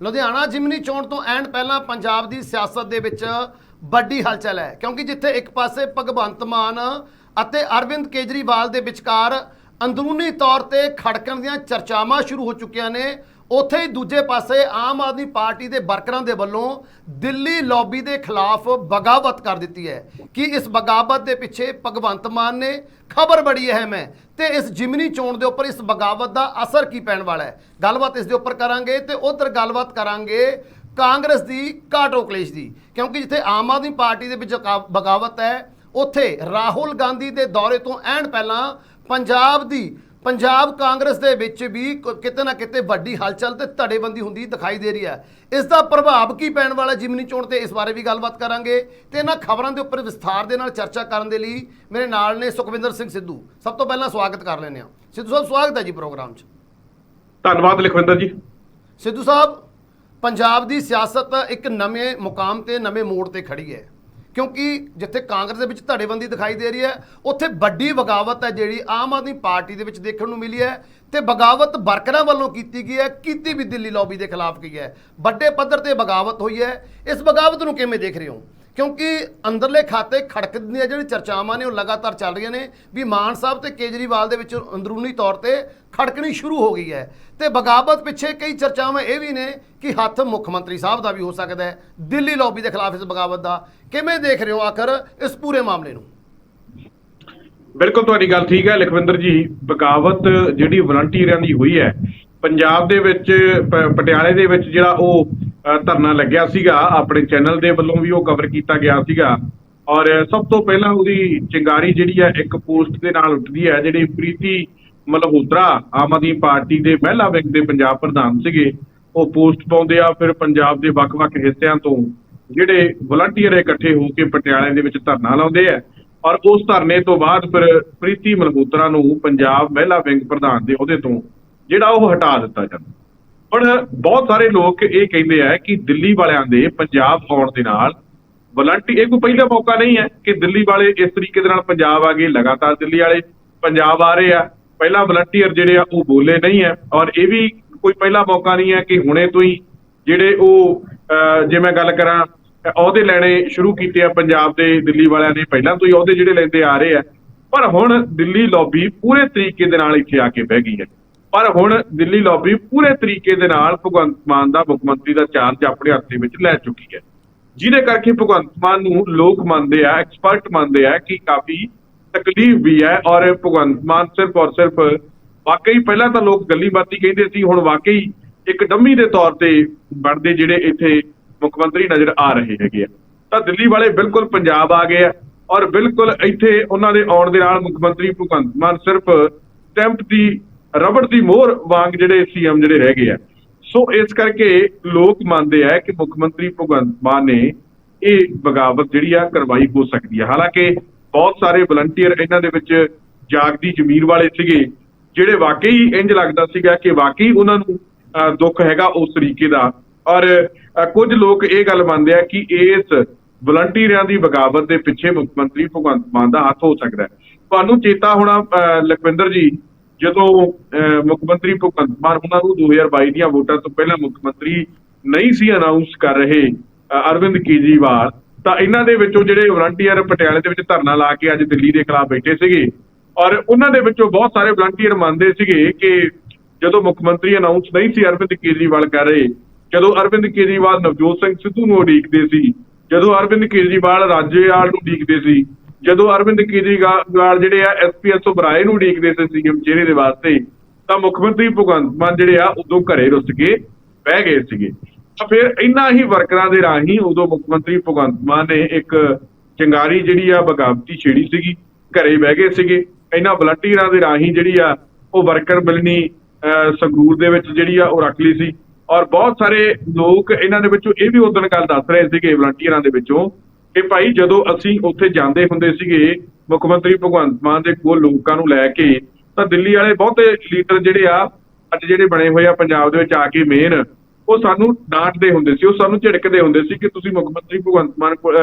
ਲੁਧਿਆਣਾ ਜਿਮਨੀ ਚੋਣ ਤੋਂ ਐਂਡ ਪਹਿਲਾਂ ਪੰਜਾਬ ਦੀ ਸਿਆਸਤ ਦੇ ਵਿੱਚ ਵੱਡੀ ਹਲਚਲ ਹੈ, ਕਿਉਂਕਿ ਜਿੱਥੇ ਇੱਕ ਪਾਸੇ ਭਗਵੰਤ ਮਾਨ ਅਤੇ ਅਰਵਿੰਦ ਕੇਜਰੀਵਾਲ ਦੇ ਵਿਚਕਾਰ ਅੰਦਰੂਨੀ ਤੌਰ ਤੇ ਖੜਕਣ ਦੀਆਂ ਚਰਚਾਵਾਂ ਸ਼ੁਰੂ ਹੋ ਚੁੱਕੀਆਂ ਨੇ ਉੱਥੇ ਹੀ ਦੂਜੇ ਪਾਸੇ ਆਮ ਆਦਮੀ ਪਾਰਟੀ ਦੇ ਵਰਕਰਾਂ ਦੇ ਵੱਲੋਂ ਦਿੱਲੀ ਲੌਬੀ ਦੇ ਖਿਲਾਫ ਬਗਾਵਤ ਕਰ ਦਿੱਤੀ ਹੈ ਕਿ ਇਸ ਬਗਾਵਤ ਦੇ ਪਿੱਛੇ ਭਗਵੰਤ ਮਾਨ ਨੇ ਖਬਰ ਬੜੀ ਅਹਿਮ ਹੈ ਤੇ ਇਸ ਜਿਮਨੀ ਚੋਣ ਦੇ ਉੱਪਰ ਇਸ ਬਗਾਵਤ ਦਾ ਅਸਰ ਕੀ ਪੈਣ ਵਾਲਾ ਹੈ? ਗੱਲਬਾਤ ਇਸ ਦੇ ਉੱਪਰ ਕਰਾਂਗੇ ਤੇ ਉਧਰ ਗੱਲਬਾਤ ਕਰਾਂਗੇ ਕਾਂਗਰਸ ਦੀ, ਕਾਟੋ ਕਲੇਸ਼ ਦੀ, ਕਿਉਂਕਿ ਜਿੱਥੇ ਆਮ ਆਦਮੀ ਪਾਰਟੀ ਦੇ ਵਿੱਚ ਬਗਾਵਤ ਹੈ, ਉੱਥੇ ਰਾਹੁਲ ਗਾਂਧੀ ਦੇ ਦੌਰੇ ਤੋਂ ਐਨ ਪਹਿਲਾਂ ਪੰਜਾਬ ਦੀ ਪੰਜਾਬ ਕਾਂਗਰਸ ਦੇ ਵਿੱਚ ਵੀ ਕਿਤੇ ਨਾ ਕਿਤੇ ਵੱਡੀ ਹਲਚਲ ਤੇ ਧੜੇਬੰਦੀ ਹੁੰਦੀ ਦਿਖਾਈ ਦੇ ਰਹੀ ਹੈ। ਇਸ ਦਾ ਪ੍ਰਭਾਵ ਕੀ ਪੈਣ ਵਾਲਾ ਜਿਮਨੀ ਚੋਣ ਤੇ ਇਸ ਬਾਰੇ ਵੀ ਗੱਲਬਾਤ ਕਰਾਂਗੇ ਤੇ ਇਹਨਾਂ ਖਬਰਾਂ ਦੇ ਉੱਪਰ ਵਿਸਥਾਰ ਦੇ ਨਾਲ ਚਰਚਾ ਕਰਨ ਦੇ ਲਈ ਮੇਰੇ ਨਾਲ ਨੇ ਸੁਖਵਿੰਦਰ ਸਿੰਘ ਸਿੱਧੂ। ਸਭ ਤੋਂ ਪਹਿਲਾਂ ਸਵਾਗਤ ਕਰ ਲੈਂਦੇ ਹਾਂ। ਸਿੱਧੂ ਸਾਹਿਬ ਸਵਾਗਤ ਹੈ ਜੀ ਪ੍ਰੋਗਰਾਮ 'ਚ। ਧੰਨਵਾਦ ਲਖਵਿੰਦਰ ਜੀ। ਸਿੱਧੂ ਸਾਹਿਬ ਪੰਜਾਬ ਦੀ ਸਿਆਸਤ ਇੱਕ ਨਵੇਂ ਮੁਕਾਮ ਤੇ ਨਵੇਂ ਮੋੜ ਤੇ ਖੜੀ ਹੈ। ਕਿਉਂਕਿ ਜਿੱਥੇ ਕਾਂਗਰਸ ਦੇ ਵਿੱਚ ਧੜੇਬੰਦੀ ਦਿਖਾਈ ਦੇ ਰਹੀ ਹੈ, ਉੱਥੇ ਵੱਡੀ ਬਗਾਵਤ ਹੈ ਜਿਹੜੀ ਆਮ ਆਦਮੀ ਪਾਰਟੀ ਦੇ ਵਿੱਚ ਦੇਖਣ ਨੂੰ ਮਿਲੀ ਹੈ ਤੇ ਬਗਾਵਤ ਵਰਕਰਾਂ ਵੱਲੋਂ ਕੀਤੀ ਗਈ ਹੈ, ਕੀਤੀ ਵੀ ਦਿੱਲੀ ਲੌਬੀ ਦੇ ਖਿਲਾਫ ਗਈ ਹੈ। ਵੱਡੇ ਪੱਧਰ ਤੇ ਬਗਾਵਤ ਹੋਈ ਹੈ। ਇਸ ਬਗਾਵਤ ਨੂੰ ਕਿਵੇਂ ਦੇਖ ਰਹੇ ਹੋ? ਕਿਉਂਕਿ ਅੰਦਰਲੇ ਖਾਤੇ ਖੜਕਦੀਆਂ ਜਿਹੜੀ ਚਰਚਾਵਾਂ ਨੇ, ਉਹ ਲਗਾਤਾਰ ਚੱਲ ਰਹੀਆਂ ਨੇ ਵੀ ਮਾਨ ਸਾਹਿਬ ਤੇ ਕੇਜਰੀਵਾਲ ਦੇ ਵਿੱਚ ਅੰਦਰੂਨੀ ਤੌਰ ਤੇ ਖੜਕਣੀ ਸ਼ੁਰੂ ਹੋ ਗਈ ਹੈ। ਤੇ ਬਗਾਵਤ ਪਿੱਛੇ ਕਈ ਚਰਚਾਵਾਂ ਇਹ ਵੀ ਨੇ ਕਿ ਹੱਥ ਮੁੱਖ ਮੰਤਰੀ ਸਾਹਿਬ ਦਾ ਵੀ ਹੋ ਸਕਦਾ ਹੈ, ਦਿੱਲੀ ਲੌਬੀ ਦੇ ਖਿਲਾਫ ਇਸ ਬਗਾਵਤ ਦਾ। ਕਿਵੇਂ ਦੇਖ ਰਹੇ ਹੋ ਆਖਰ ਇਸ ਪੂਰੇ ਮਾਮਲੇ ਨੂੰ? ਬਿਲਕੁਲ ਤੁਹਾਡੀ ਗੱਲ ਠੀਕ ਹੈ, ਲਖਵਿੰਦਰ ਜੀ। ਬਗਾਵਤ ਜਿਹੜੀ ਵਲੰਟੀਅਰਾਂ ਦੀ ਹੋਈ ਹੈ, ਪੰਜਾਬ ਦੇ ਵਿੱਚ ਪਟਿਆਲੇ ਦੇ ਵਿੱਚ ਜਿਹੜਾ ਉਹ ਧਰਨਾ ਲੱਗਿਆ ਸੀਗਾ। ਆਪਣੇ ਚੈਨਲ ਦੇ ਵੱਲੋਂ ਵੀ ਉਹ ਕਵਰ ਕੀਤਾ ਗਿਆ ਸੀਗਾ। ਔਰ ਸਭ ਤੋਂ ਪਹਿਲਾਂ ਉਹਦੀ ਚਿੰਗਾਰੀ ਜਿਹੜੀ ਹੈ, ਇੱਕ ਪੋਸਟ ਦੇ ਨਾਲ ਉੱਠਦੀ ਹੈ, ਜਿਹੜੀ ਪ੍ਰੀਤੀ ਮਲਹੋਤਰਾ ਆਮ ਆਦਮੀ ਪਾਰਟੀ ਦੇ ਮਹਿਲਾ ਵਿੰਗ ਦੇ ਪੰਜਾਬ ਪ੍ਰਧਾਨ ਸੀਗੇ। ਉਹ ਪੋਸਟ ਪਾਉਂਦੇ ਆ ਫਿਰ ਪੰਜਾਬ ਦੇ ਵੱਖ-ਵੱਖ ਹਿੱਸਿਆਂ ਤੋਂ, ਜਿਹੜੇ ਵਲੰਟੀਅਰ ਇਕੱਠੇ ਹੋ ਕੇ ਪਟਿਆਲੇ ਦੇ ਵਿੱਚ ਧਰਨਾ ਲਾਉਂਦੇ ਆ। ਔਰ ਉਸ ਧਰਨੇ ਤੋਂ ਬਾਅਦ ਫਿਰ ਪ੍ਰੀਤੀ ਮਲਹੋਤਰਾ ਨੂੰ ਪੰਜਾਬ ਮਹਿਲਾ ਵਿੰਗ ਪ੍ਰਧਾਨ ਦੇ ਅਹੁਦੇ ਤੋਂ, ਜਿਹੜਾ ਉਹ ਹਟਾ ਦਿੱਤਾ ਜਾਂਦਾ। ਹੁਣ ਬਹੁਤ ਸਾਰੇ ਲੋਕ ਇਹ ਕਹਿੰਦੇ ਆ ਕਿ ਦਿੱਲੀ ਵਾਲਿਆਂ ਦੇ ਪੰਜਾਬ ਆਉਣ ਦੇ ਨਾਲ ਵਲੰਟੀ ਇਹ ਕੋਈ ਪਹਿਲਾ ਮੌਕਾ ਨਹੀਂ ਹੈ ਕਿ ਦਿੱਲੀ ਵਾਲੇ ਇਸ ਤਰੀਕੇ ਦੇ ਨਾਲ ਪੰਜਾਬ ਆ ਗਏ, ਲਗਾਤਾਰ ਦਿੱਲੀ ਵਾਲੇ ਪੰਜਾਬ ਆ ਰਹੇ ਆ। ਪਹਿਲਾਂ ਵਲੰਟੀਅਰ ਜਿਹੜੇ ਆ, ਉਹ ਬੋਲੇ ਨਹੀਂ ਹੈ ਔਰ ਇਹ ਵੀ ਕੋਈ ਪਹਿਲਾ ਮੌਕਾ ਨਹੀਂ ਹੈ ਕਿ ਹੁਣੇ ਤੋਂ ਹੀ ਜਿਹੜੇ ਉਹ ਜੇ ਮੈਂ ਗੱਲ ਕਰਾਂ, ਅਹੁਦੇ ਲੈਣੇ ਸ਼ੁਰੂ ਕੀਤੇ ਆ ਪੰਜਾਬ ਦੇ ਦਿੱਲੀ ਵਾਲਿਆਂ ਨੇ, ਪਹਿਲਾਂ ਤੋਂ ਹੀ ਅਹੁਦੇ ਜਿਹੜੇ ਲੈਂਦੇ ਆ ਰਹੇ ਆ। ਪਰ ਹੁਣ ਦਿੱਲੀ ਲੌਬੀ ਪੂਰੇ ਤਰੀਕੇ ਦੇ ਨਾਲ ਇੱਥੇ ਆ ਕੇ ਬਹਿ ਗਈ ਹੈ। ਪਰ ਹੁਣ ਦਿੱਲੀ ਲੌਬੀ ਪੂਰੇ ਤਰੀਕੇ ਦੇ ਨਾਲ ਭਗਵੰਤ ਮਾਨ ਦਾ ਮੁੱਖ ਮੰਤਰੀ ਦਾ ਚਾਰਜ ਆਪਣੇ ਹੱਥ ਦੇ ਵਿੱਚ ਲੈ ਚੁੱਕੀ ਹੈ। ਜਿਹਦੇ ਕਰਕੇ ਭਗਵੰਤ ਮਾਨ ਨੂੰ ਲੋਕ ਮੰਨਦੇ ਆ ਐਕਸਪਰਟ ਮੰਨਦੇ ਆ ਕਿ ਕਾਫੀ ਤਕਲੀਫ ਵੀ ਹੈ ਔਰ ਭਗਵੰਤ ਮਾਨ ਸਿਰਫ ਔਰ ਸਿਰਫ ਵਾਕਈ ਪਹਿਲਾਂ ਤਾਂ ਲੋਕ ਗੱਲੀ ਬਾਤੀ ਕਹਿੰਦੇ ਸੀ, ਹੁਣ ਵਾਕਈ ਇੱਕ ਡੰਮੀ ਦੇ ਤੌਰ ਤੇ ਬਣਦੇ ਜਿਹੜੇ ਇੱਥੇ ਮੁੱਖ ਮੰਤਰੀ ਨਜ਼ਰ ਆ ਰਹੇ ਹੈਗੇ ਆ। ਤਾਂ ਦਿੱਲੀ ਵਾਲੇ ਬਿਲਕੁਲ ਪੰਜਾਬ ਆ ਗਏ ਆ ਔਰ ਬਿਲਕੁਲ ਇੱਥੇ ਉਹਨਾਂ ਦੇ ਆਉਣ ਦੇ ਨਾਲ ਮੁੱਖ ਮੰਤਰੀ ਭਗਵੰਤ ਮਾਨ ਸਿਰਫ ਸਟੈਂਪ ਦੀ ਰਬੜ ਦੀ ਮੋਹਰ ਵਾਂਗ ਜਿਹੜੇ ਸੀਐਮ ਜਿਹੜੇ ਰਹਿ ਗਏ ਆ। ਸੋ ਇਸ ਕਰਕੇ ਲੋਕ ਮੰਨਦੇ ਆ ਕਿ ਮੁੱਖ ਮੰਤਰੀ ਭਗਵੰਤ ਮਾਨ ਨੇ ਇਹ ਬਗਾਵਤ ਜਿਹੜੀ ਆ ਕਰਵਾਈ ਹੋ ਸਕਦੀ ਹੈ ਹਾਲਾਂਕਿ ਬਹੁਤ ਸਾਰੇ ਵਲੰਟੀਅਰ ਇਹਨਾਂ ਦੇ ਵਿੱਚ ਜਾਗਦੀ ਜ਼ਮੀਰ ਵਾਲੇ ਸੀਗੇ ਜਿਹੜੇ ਵਾਕਈ ਇੰਜ ਲੱਗਦਾ ਸੀਗਾ ਕਿ ਵਾਕਈ ਉਹਨਾਂ ਨੂੰ ਅਹ, ਦੁੱਖ ਹੈਗਾ ਉਸ ਤਰੀਕੇ ਦਾ। ਔਰ ਅਹ, ਕੁਝ ਲੋਕ ਇਹ ਗੱਲ ਮੰਨਦੇ ਆ ਕਿ ਇਸ ਵਲੰਟੀਅਰਾਂ ਦੀ ਬਗਾਵਤ ਦੇ ਪਿੱਛੇ ਮੁੱਖ ਮੰਤਰੀ ਭਗਵੰਤ ਮਾਨ ਦਾ ਹੱਥ ਹੋ ਸਕਦਾ ਹੈ। ਤੁਹਾਨੂੰ ਚੇਤਾ ਹੋਣਾ ਅਹ, ਲਖਵਿੰਦਰ ਜੀ ਜਦੋਂ ਅਹ, ਮੁੱਖ ਮੰਤਰੀ ਭਗਵੰਤ ਮਾਨ ਉਹਨਾਂ ਨੂੰ 2022 ਦੀਆਂ ਵੋਟਾਂ ਤੋਂ ਪਹਿਲਾਂ ਮੁੱਖ ਮੰਤਰੀ ਨਹੀਂ ਸੀ ਅਨਾਉਂਸ ਕਰ ਰਹੇ ਅਰਵਿੰਦ ਕੇਜਰੀਵਾਲ ਤਾਂ ਇਹਨਾਂ ਦੇ ਵਿੱਚੋਂ ਜਿਹੜੇ ਵਲੰਟੀਅਰ ਪਟਿਆਲੇ ਦੇ ਵਿੱਚ ਧਰਨਾ ਲਾ ਕੇ ਅੱਜ ਦਿੱਲੀ ਦੇ ਖਿਲਾਫ ਬੈਠੇ ਸੀਗੇ ਔਰ ਉਹਨਾਂ ਦੇ ਵਿੱਚੋਂ ਬਹੁਤ ਸਾਰੇ ਵਲੰਟੀਅਰ ਮੰਨਦੇ ਸੀਗੇ ਕਿ ਜਦੋਂ ਮੁੱਖ ਮੰਤਰੀ ਅਨਾਉਂਸ ਨਹੀਂ ਸੀ ਅਰਵਿੰਦ ਕੇਜਰੀਵਾਲ ਕਰ ਰਹੇ ਜਦੋਂ ਅਰਵਿੰਦ ਕੇਜਰੀਵਾਲ ਨਵਜੋਤ ਸਿੰਘ ਸਿੱਧੂ ਨੂੰ ਉਡੀਕਦੇ ਸੀ ਜਦੋਂ ਅਰਵਿੰਦ ਕੇਜਰੀਵਾਲ ਰਾਜੇਵਾਲ ਨੂੰ ਉਡੀਕਦੇ ਸੀ ਜਦੋਂ ਅਰਵਿੰਦ ਕੇਜਰੀਵਾਲ ਜਿਹੜੇ ਆ ਐਸਪੀਐਸ ਬਰਾਏ ਨੂੰ ਉਡੀਕਦੇ ਸੀ ਸੀਐਮ ਚਿਹਰੇ ਦੇ ਵਾਸਤੇ ਤਾਂ ਮੁੱਖ ਮੰਤਰੀ ਭਗਵੰਤ ਮਾਨ ਜਿਹੜੇ ਆ ਉਦੋਂ ਘਰੇ ਰੁੱਸ ਕੇ ਬਹਿ ਗਏ ਸੀਗੇ। ਤਾਂ ਫਿਰ ਇੰਨਾ ਹੀ ਵਰਕਰਾਂ ਦੇ ਰਾਹੀਂ ਉਦੋਂ ਮੁੱਖ ਮੰਤਰੀ ਭਗਵੰਤ ਮਾਨ ਨੇ ਇੱਕ ਚੰਗਾਰੀ ਜਿਹੜੀ ਆ ਬਗਾਵਤੀ ਛੇੜੀ ਸੀਗੀ ਘਰੇ ਬਹਿ ਗਏ ਸੀਗੇ। ਇਹਨਾਂ ਵਲੰਟੀਅਰਾਂ ਦੇ ਰਾਹੀਂ ਜਿਹੜੀ ਆ ਉਹ ਵਰਕਰ ਮਿਲਣੀ ਅਹ, ਸੰਗਰੂਰ ਦੇ ਵਿੱਚ ਜਿਹੜੀ ਆ ਉਹ ਰੱਖ ਲਈ ਸੀ। ਔਰ ਬਹੁਤ ਸਾਰੇ ਲੋਕ ਇਹਨਾਂ ਦੇ ਵਿੱਚੋਂ ਇਹ ਵੀ ਉਦੋਂ ਗੱਲ ਦੱਸ ਰਹੇ ਸੀਗੇ ਵਲੰਟੀਅਰਾਂ ਦੇ ਵਿੱਚੋਂ ਕਿ ਭਾਈ ਜਦੋਂ ਅਸੀਂ ਉੱਥੇ ਜਾਂਦੇ ਹੁੰਦੇ ਸੀਗੇ ਮੁੱਖ ਮੰਤਰੀ ਭਗਵੰਤ ਮਾਨ ਦੇ ਕੋਲ ਲੋਕਾਂ ਨੂੰ ਲੈ ਕੇ ਤਾਂ ਦਿੱਲੀ ਵਾਲੇ ਬਹੁਤੇ ਲੀਡਰ ਜਿਹੜੇ ਆ ਅੱਜ ਜਿਹੜੇ ਬਣੇ ਹੋਏ ਆ ਪੰਜਾਬ ਦੇ ਵਿੱਚ ਆ ਕੇ ਮੇਨ ਉਹ ਸਾਨੂੰ ਡਾਂਟਦੇ ਹੁੰਦੇ ਸੀ ਉਹ ਸਾਨੂੰ ਝਿੜਕਦੇ ਹੁੰਦੇ ਸੀ ਕਿ ਤੁਸੀਂ ਮੁੱਖ ਮੰਤਰੀ ਭਗਵੰਤ ਮਾਨ ਕੋਲ,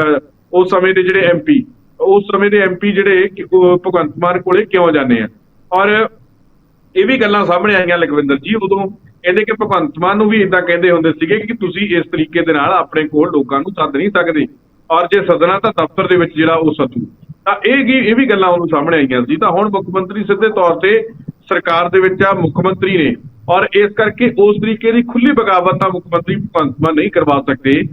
ਉਸ ਸਮੇਂ ਦੇ ਜਿਹੜੇ ਐਮਪੀ ਉਸ ਸਮੇਂ ਦੇ ਐਮਪੀ ਜਿਹੜੇ ਭਗਵੰਤ ਮਾਨ ਕੋਲੇ ਕਿਉਂ ਜਾਂਦੇ ਆ? ਔਰ ਇਹ ਵੀ ਗੱਲਾਂ ਸਾਹਮਣੇ ਆਈਆਂ ਲਖਵਿੰਦਰ ਜੀ ਉਦੋਂ ਕਹਿੰਦੇ ਕਿ ਭਗਵੰਤ ਮਾਨ ਨੂੰ ਵੀ ਇਦਾਂ ਕਹਿੰਦੇ ਹੁੰਦੇ ਸੀਗੇ ਕਿ ਤੁਸੀਂ ਇਸ ਤਰੀਕੇ ਦੇ ਨਾਲ ਆਪਣੇ ਕੋਲ ਲੋਕਾਂ ਨੂੰ ਸੱਦ ਨਹੀਂ ਸਕਦੇ। ਔਰ ਜੇ ਸੱਦਣਾ ਤਾਂ ਦਫ਼ਤਰ ਦੇ ਵਿੱਚ ਜਿਹੜਾ ਉਹ ਸੱਦੂ। ਤਾਂ ਇਹ ਕੀ ਇਹ ਵੀ ਗੱਲਾਂ ਉਹਨੂੰ ਸਾਹਮਣੇ ਆਈਆਂ ਸੀ। ਤਾਂ ਹੁਣ ਮੁੱਖ ਮੰਤਰੀ ਸਿੱਧੇ ਤੌਰ ਤੇ ਸਰਕਾਰ ਦੇ ਵਿੱਚ ਆ ਮੁੱਖ ਮੰਤਰੀ ਨੇ। ਔਰ ਇਸ ਕਰਕੇ ਉਸ ਤਰੀਕੇ ਦੀ ਖੁੱਲੀ ਬਗਾਵਤ ਤਾਂ ਮੁੱਖ ਮੰਤਰੀ ਭਗਵੰਤ ਮਾਨ ਨਹੀਂ ਕਰਵਾ ਸਕਦੇ।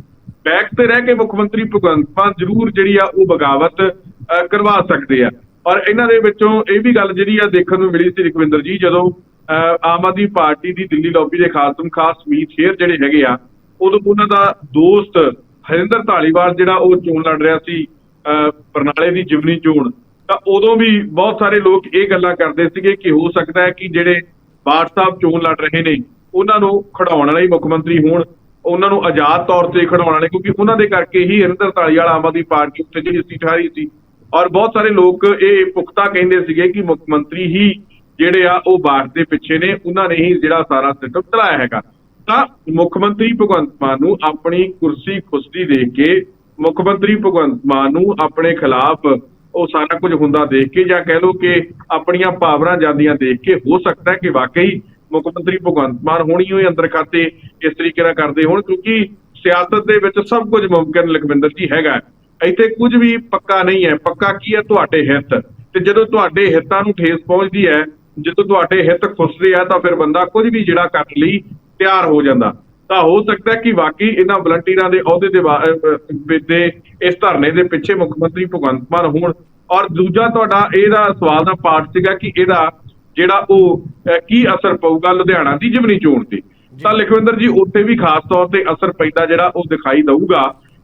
ਬੈਕ ਤੇ ਰਹਿ ਕੇ ਮੁੱਖ ਮੰਤਰੀ ਭਗਵੰਤ ਮਾਨ ਜ਼ਰੂਰ ਜਿਹੜੀ ਆ ਉਹ ਬਗਾਵਤ ਅਹ, ਕਰਵਾ ਸਕਦੇ ਆ। ਔਰ ਇਹਨਾਂ ਦੇ ਵਿੱਚੋਂ ਇਹ ਵੀ ਗੱਲ ਜਿਹੜੀ ਆ ਦੇਖਣ ਨੂੰ ਮਿਲੀ ਸੀ ਰਖਵਿੰਦਰ ਜੀ ਜਦੋਂ ਅਹ, ਆਮ ਆਦਮੀ ਪਾਰਟੀ ਦੀ ਦਿੱਲੀ ਲੌਬੀ ਦੇ ਖਾਸਮ ਖਾਸ ਮੀਤ ਸ਼ੇਰ ਜਿਹੜੇ ਹੈਗੇ ਆ ਉਦੋਂ ਉਹਨਾਂ ਦਾ ਦੋਸਤ ਹਰਿੰਦਰ ਧਾਲੀਵਾਲ ਜਿਹੜਾ ਉਹ ਚੋਣ ਲੜ ਰਿਹਾ ਸੀ ਅਹ, ਬਰਨਾਲੇ ਦੀ ਜਿਮਨੀ ਚੋਣ ਤਾਂ ਉਦੋਂ ਵੀ ਬਹੁਤ ਸਾਰੇ ਲੋਕ ਇਹ ਗੱਲਾਂ ਕਰਦੇ ਸੀਗੇ ਕਿ ਹੋ ਸਕਦਾ ਹੈ ਕਿ ਜਿਹੜੇ ਬਾਠ ਸਾਹਿਬ ਚੋਣ ਲੜ ਰਹੇ ਨੇ ਉਹਨਾਂ ਨੂੰ ਖੜਾਉਣ ਵਾਲੇ ਮੁੱਖ ਮੰਤਰੀ ਹੋਣ ਉਹਨਾਂ ਨੂੰ ਆਜ਼ਾਦ ਤੌਰ ਤੇ ਖੜਾਉਣ ਵਾਲੇ ਕਿਉਂਕਿ ਉਹਨਾਂ ਦੇ ਕਰਕੇ ਹੀ ਹਰਿੰਦਰ ਧਾਲੀਵਾਲ ਆਮ ਆਦਮੀ ਪਾਰਟੀ ਉੱਤੇ ਜਿਹੜੀ ਸੀਟ ਹਾਰੀ ਸੀ। ਔਰ ਬਹੁਤ ਸਾਰੇ ਲੋਕ ਇਹ ਪੁਖਤਾ ਕਹਿੰਦੇ ਸੀਗੇ ਕਿ ਮੁੱਖ ਮੰਤਰੀ ਹੀ ਜਿਹੜੇ ਆ ਉਹ ਬਾਠ ਦੇ ਪਿੱਛੇ ਨੇ ਉਹਨਾਂ ਨੇ ਹੀ ਜਿਹੜਾ ਸਾਰਾ ਸਿਸਟਮ ਚਲਾਇਆ ਹੈਗਾ। ਤਾਂ ਮੁੱਖ ਮੰਤਰੀ ਭਗਵੰਤ ਮਾਨ ਨੂੰ ਆਪਣੀ ਕੁਰਸੀ ਖੁਸਦੀ ਦੇਖ ਕੇ ਮੁੱਖ ਮੰਤਰੀ ਭਗਵੰਤ ਮਾਨ ਨੂੰ ਆਪਣੇ ਖਿਲਾਫ ਉਹ ਸਾਰਾ ਕੁਝ ਹੁੰਦਾ ਦੇਖ ਕੇ ਜਾਂ ਕਹਿ ਲਓ ਕਿ ਆਪਣੀਆਂ ਪਾਵਰਾਂ ਜਾਂਦੀਆਂ ਦੇਖ ਕੇ ਹੋ ਸਕਦਾ ਹੈ ਕਿ ਵਾਕਈ ਮੁੱਖ ਮੰਤਰੀ ਭਗਵੰਤ ਮਾਨ ਹੋਣੀ ਹੋਏ ਅੰਦਰ ਖਾਤੇ ਇਸ ਤਰੀਕੇ ਨਾਲ ਕਰਦੇ ਹੋਣ, ਕਿਉਂਕਿ ਸਿਆਸਤ ਦੇ ਵਿੱਚ ਸਭ ਕੁਝ ਮੁਮਕਿਨ ਲਖਵਿੰਦਰ ਜੀ ਹੈਗਾ ਇੱਥੇ ਕੁਝ ਵੀ ਪੱਕਾ ਨਹੀਂ ਹੈ। ਪੱਕਾ ਕੀ ਹੈ? ਤੁਹਾਡੇ ਹਿੱਤ। ਤੇ ਜਦੋਂ ਤੁਹਾਡੇ ਹਿੱਤਾਂ ਨੂੰ ਠੇਸ ਪਹੁੰਚਦੀ ਹੈ, ਜਦੋਂ ਤੁਹਾਡੇ ਹਿੱਤ ਖੁੱਸਦੇ ਆ, ਤਾਂ ਫਿਰ ਬੰਦਾ ਕੁਝ ਵੀ ਜਿਹੜਾ ਕਰਨ ਲਈ ਤਿਆਰ ਹੋ ਜਾਂਦਾ। ਤਾਂ ਹੋ ਸਕਦਾ ਕਿ ਵਾਕਈ ਇਹਨਾਂ ਵਲੰਟੀਅਰਾਂ ਦੇ ਅਹੁਦੇ ਦੇ ਦੇ ਇਸ ਧਰਨੇ ਦੇ ਪਿੱਛੇ ਮੁੱਖ ਮੰਤਰੀ ਭਗਵੰਤ ਮਾਨ ਹੋਣ। ਔਰ ਦੂਜਾ ਤੁਹਾਡਾ ਇਹਦਾ ਸਵਾਲ ਦਾ ਪਾਰਟ ਸੀਗਾ ਕਿ ਇਹਦਾ ਜਿਹੜਾ ਉਹ ਕੀ ਅਸਰ ਪਊਗਾ ਲੁਧਿਆਣਾ ਦੀ ਜਿਮਨੀ ਚੋਣ ਤੇ। ਤਾਂ ਲਖਵਿੰਦਰ ਜੀ ਉੱਥੇ ਵੀ ਖਾਸ ਤੌਰ ਤੇ ਅਸਰ ਪੈਂਦਾ ਜਿਹੜਾ ਉਹ ਦਿਖਾਈ ਦਊਗਾ।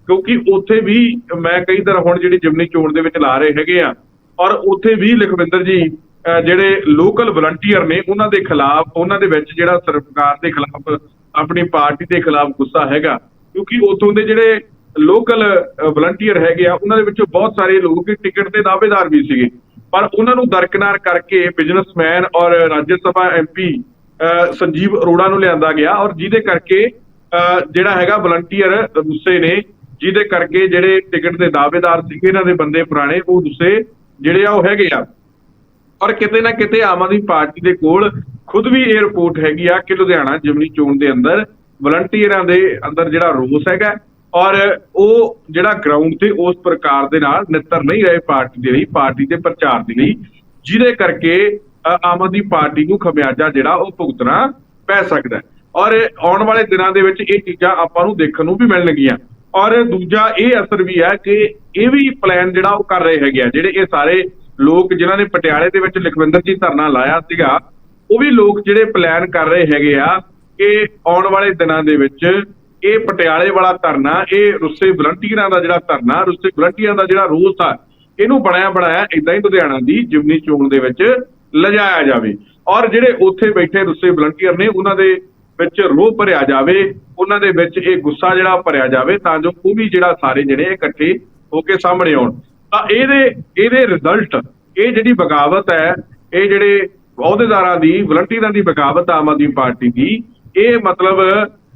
ਕਿਉਂਕਿ ਉੱਥੇ ਵੀ ਮੈਂ ਕਈ ਤਰ੍ਹਾਂ ਹੁਣ ਜਿਹੜੀ ਜਿਮਨੀ ਚੋਣ ਦੇ ਵਿੱਚ ਲਾ ਰਹੇ ਹੈਗੇ ਆ। ਔਰ ਉੱਥੇ ਵੀ ਲਖਵਿੰਦਰ ਜੀ ਜਿਹੜੇ ਲੋਕਲ ਵਲੰਟੀਅਰ ਨੇ ਉਹਨਾਂ ਦੇ ਖਿਲਾਫ ਉਹਨਾਂ ਦੇ ਵਿੱਚ ਜਿਹੜਾ ਸਰਕਾਰ ਦੇ ਖਿਲਾਫ ਆਪਣੀ ਪਾਰਟੀ ਦੇ ਖਿਲਾਫ ਗੁੱਸਾ ਹੈਗਾ। ਕਿਉਂਕਿ ਉੱਥੋਂ ਦੇ ਜਿਹੜੇ ਲੋਕਲ ਵਲੰਟੀਅਰ ਹੈਗੇ ਆ ਉਹਨਾਂ ਦੇ ਵਿੱਚੋਂ ਬਹੁਤ ਸਾਰੇ ਲੋਕ ਟਿਕਟ ਦੇ ਦਾਅਵੇਦਾਰ ਵੀ ਸੀਗੇ। ਪਰ ਉਹਨਾਂ ਨੂੰ ਦਰਕਨਾਰ ਕਰਕੇ ਬਿਜ਼ਨਸਮੈਨ ਔਰ ਰਾਜ ਸਭਾ ਐਮਪੀ ਸੰਜੀਵ ਅਰੋੜਾ ਨੂੰ ਲਿਆਂਦਾ ਗਿਆ ਔਰ ਜਿਹਦੇ ਕਰਕੇ ਅਹ, ਜਿਹੜਾ ਹੈਗਾ ਵਲੰਟੀਅਰ ਗੁੱਸੇ ਨੇ ਜਿਹਦੇ ਕਰਕੇ ਜਿਹੜੇ ਟਿਕਟ ਦੇ ਦਾਅਵੇਦਾਰ ਸੀਗੇ ਇਹਨਾਂ ਦੇ ਬੰਦੇ ਪੁਰਾਣੇ ਉਹ ਗੁੱਸੇ ਜਿਹੜੇ ਆ ਉਹ ਹੈਗੇ ਆ। ਔਰ ਕਿਤੇ ਨਾ ਕਿਤੇ ਆਮ ਆਦਮੀ ਪਾਰਟੀ ਦੇ ਕੋਲ ਖੁਦ ਵੀ ਇਹ ਰਿਪੋਰਟ ਹੈਗੀ ਆ ਕਿ ਲੁਧਿਆਣਾ ਜਿਮਨੀ ਚੋਣ ਦੇ ਅੰਦਰ ਵਲੰਟੀਅਰਾਂ ਦੇ ਅੰਦਰ ਜਿਹੜਾ ਰੋਸ ਹੈਗਾ ਔਰ ਉਹ ਜਿਹੜਾ ਗਰਾਊਂਡ ਤੇ ਉਸ ਪ੍ਰਕਾਰ ਦੇ ਨਾਲ ਨਿੱਤਰ ਨਹੀਂ ਰਹੇ ਪਾਰਟੀ ਦੇ ਲਈ, ਪਾਰਟੀ ਦੇ ਪ੍ਰਚਾਰ ਦੇ ਲਈ, ਜਿਹਦੇ ਕਰਕੇ ਆਮ ਆਦਮੀ ਪਾਰਟੀ ਨੂੰ ਖਮਿਆਜਾ ਜਿਹੜਾ ਉਹ ਭੁਗਤਣਾ ਪੈ ਸਕਦਾ ਔਰ ਆਉਣ ਵਾਲੇ ਦਿਨਾਂ ਦੇ ਵਿੱਚ ਇਹ ਚੀਜ਼ਾਂ ਆਪਾਂ ਨੂੰ ਦੇਖਣ ਨੂੰ ਵੀ ਮਿਲਣਗੀਆਂ ਔਰ ਦੂਜਾ ਇਹ ਅਸਰ ਵੀ ਹੈ ਕਿ ਇਹ ਵੀ ਪਲਾਨ ਜਿਹੜਾ ਉਹ ਕਰ ਰਹੇ ਹੈਗੇ ਆ, ਜਿਹੜੇ ਇਹ ਸਾਰੇ ਲੋਕ ਜਿਨ੍ਹਾਂ ਨੇ ਪਟਿਆਲੇ ਦੇ ਵਿੱਚ ਲਖਵਿੰਦਰ ਜੀ ਧਰਨਾ ਲਾਇਆ ਸੀਗਾ, ਉਹ ਵੀ ਲੋਕ ਜਿਹੜੇ ਪਲਾਨ ਕਰ ਰਹੇ ਹੈਗੇ ਆ ਕਿ ਆਉਣ ਵਾਲੇ ਦਿਨਾਂ ਦੇ ਵਿੱਚ ਇਹ ਪਟਿਆਲੇ ਵਾਲਾ ਧਰਨਾ, ਇਹ ਰੁੱਸੇ ਵਲੰਟੀਅਰਾਂ ਦਾ ਜਿਹੜਾ ਧਰਨਾ, ਰੁੱਸੇ ਵਲੰਟੀਅਰਾਂ ਦਾ ਜਿਹੜਾ ਰੋਸ ਆ, ਇਹਨੂੰ ਬਣਾਇਆ ਬਣਾਇਆ ਇਦਾਂ ਹੀ ਲੁਧਿਆਣਾ ਦੀ ਜਿਮਨੀ ਚੋਣ ਦੇ ਵਿੱਚ ਲਿਜਾਇਆ ਜਾਵੇ। ਔਰ ਜਿਹੜੇ ਉੱਥੇ ਬੈਠੇ ਰੁੱਸੇ ਵਲੰਟੀਅਰ ਨੇ, ਉਹਨਾਂ ਦੇ ਵਿੱਚ ਰੋਹ ਭਰਿਆ ਜਾਵੇ, ਉਹਨਾਂ ਦੇ ਵਿੱਚ ਇਹ ਗੁੱਸਾ ਜਿਹੜਾ ਭਰਿਆ ਜਾਵੇ, ਤਾਂ ਜੋ ਉਹ ਵੀ ਜਿਹੜਾ ਸਾਰੇ ਜਿਹੜੇ ਇਕੱਠੇ ਹੋ ਕੇ ਸਾਹਮਣੇ ਆਉਣ। ਤਾਂ ਇਹਦੇ ਇਹਦੇ ਰਿਜ਼ਲਟ ਇਹ ਜਿਹੜੀ ਬਗਾਵਤ ਹੈ ਇਹ ਜਿਹੜੇ ਅਹੁਦੇਦਾਰਾਂ ਦੀ ਵਲੰਟੀਅਰਾਂ ਦੀ ਬਗਾਵਤ ਆਮ ਆਦਮੀ ਪਾਰਟੀ ਦੀ ਇਹ ਮਤਲਬ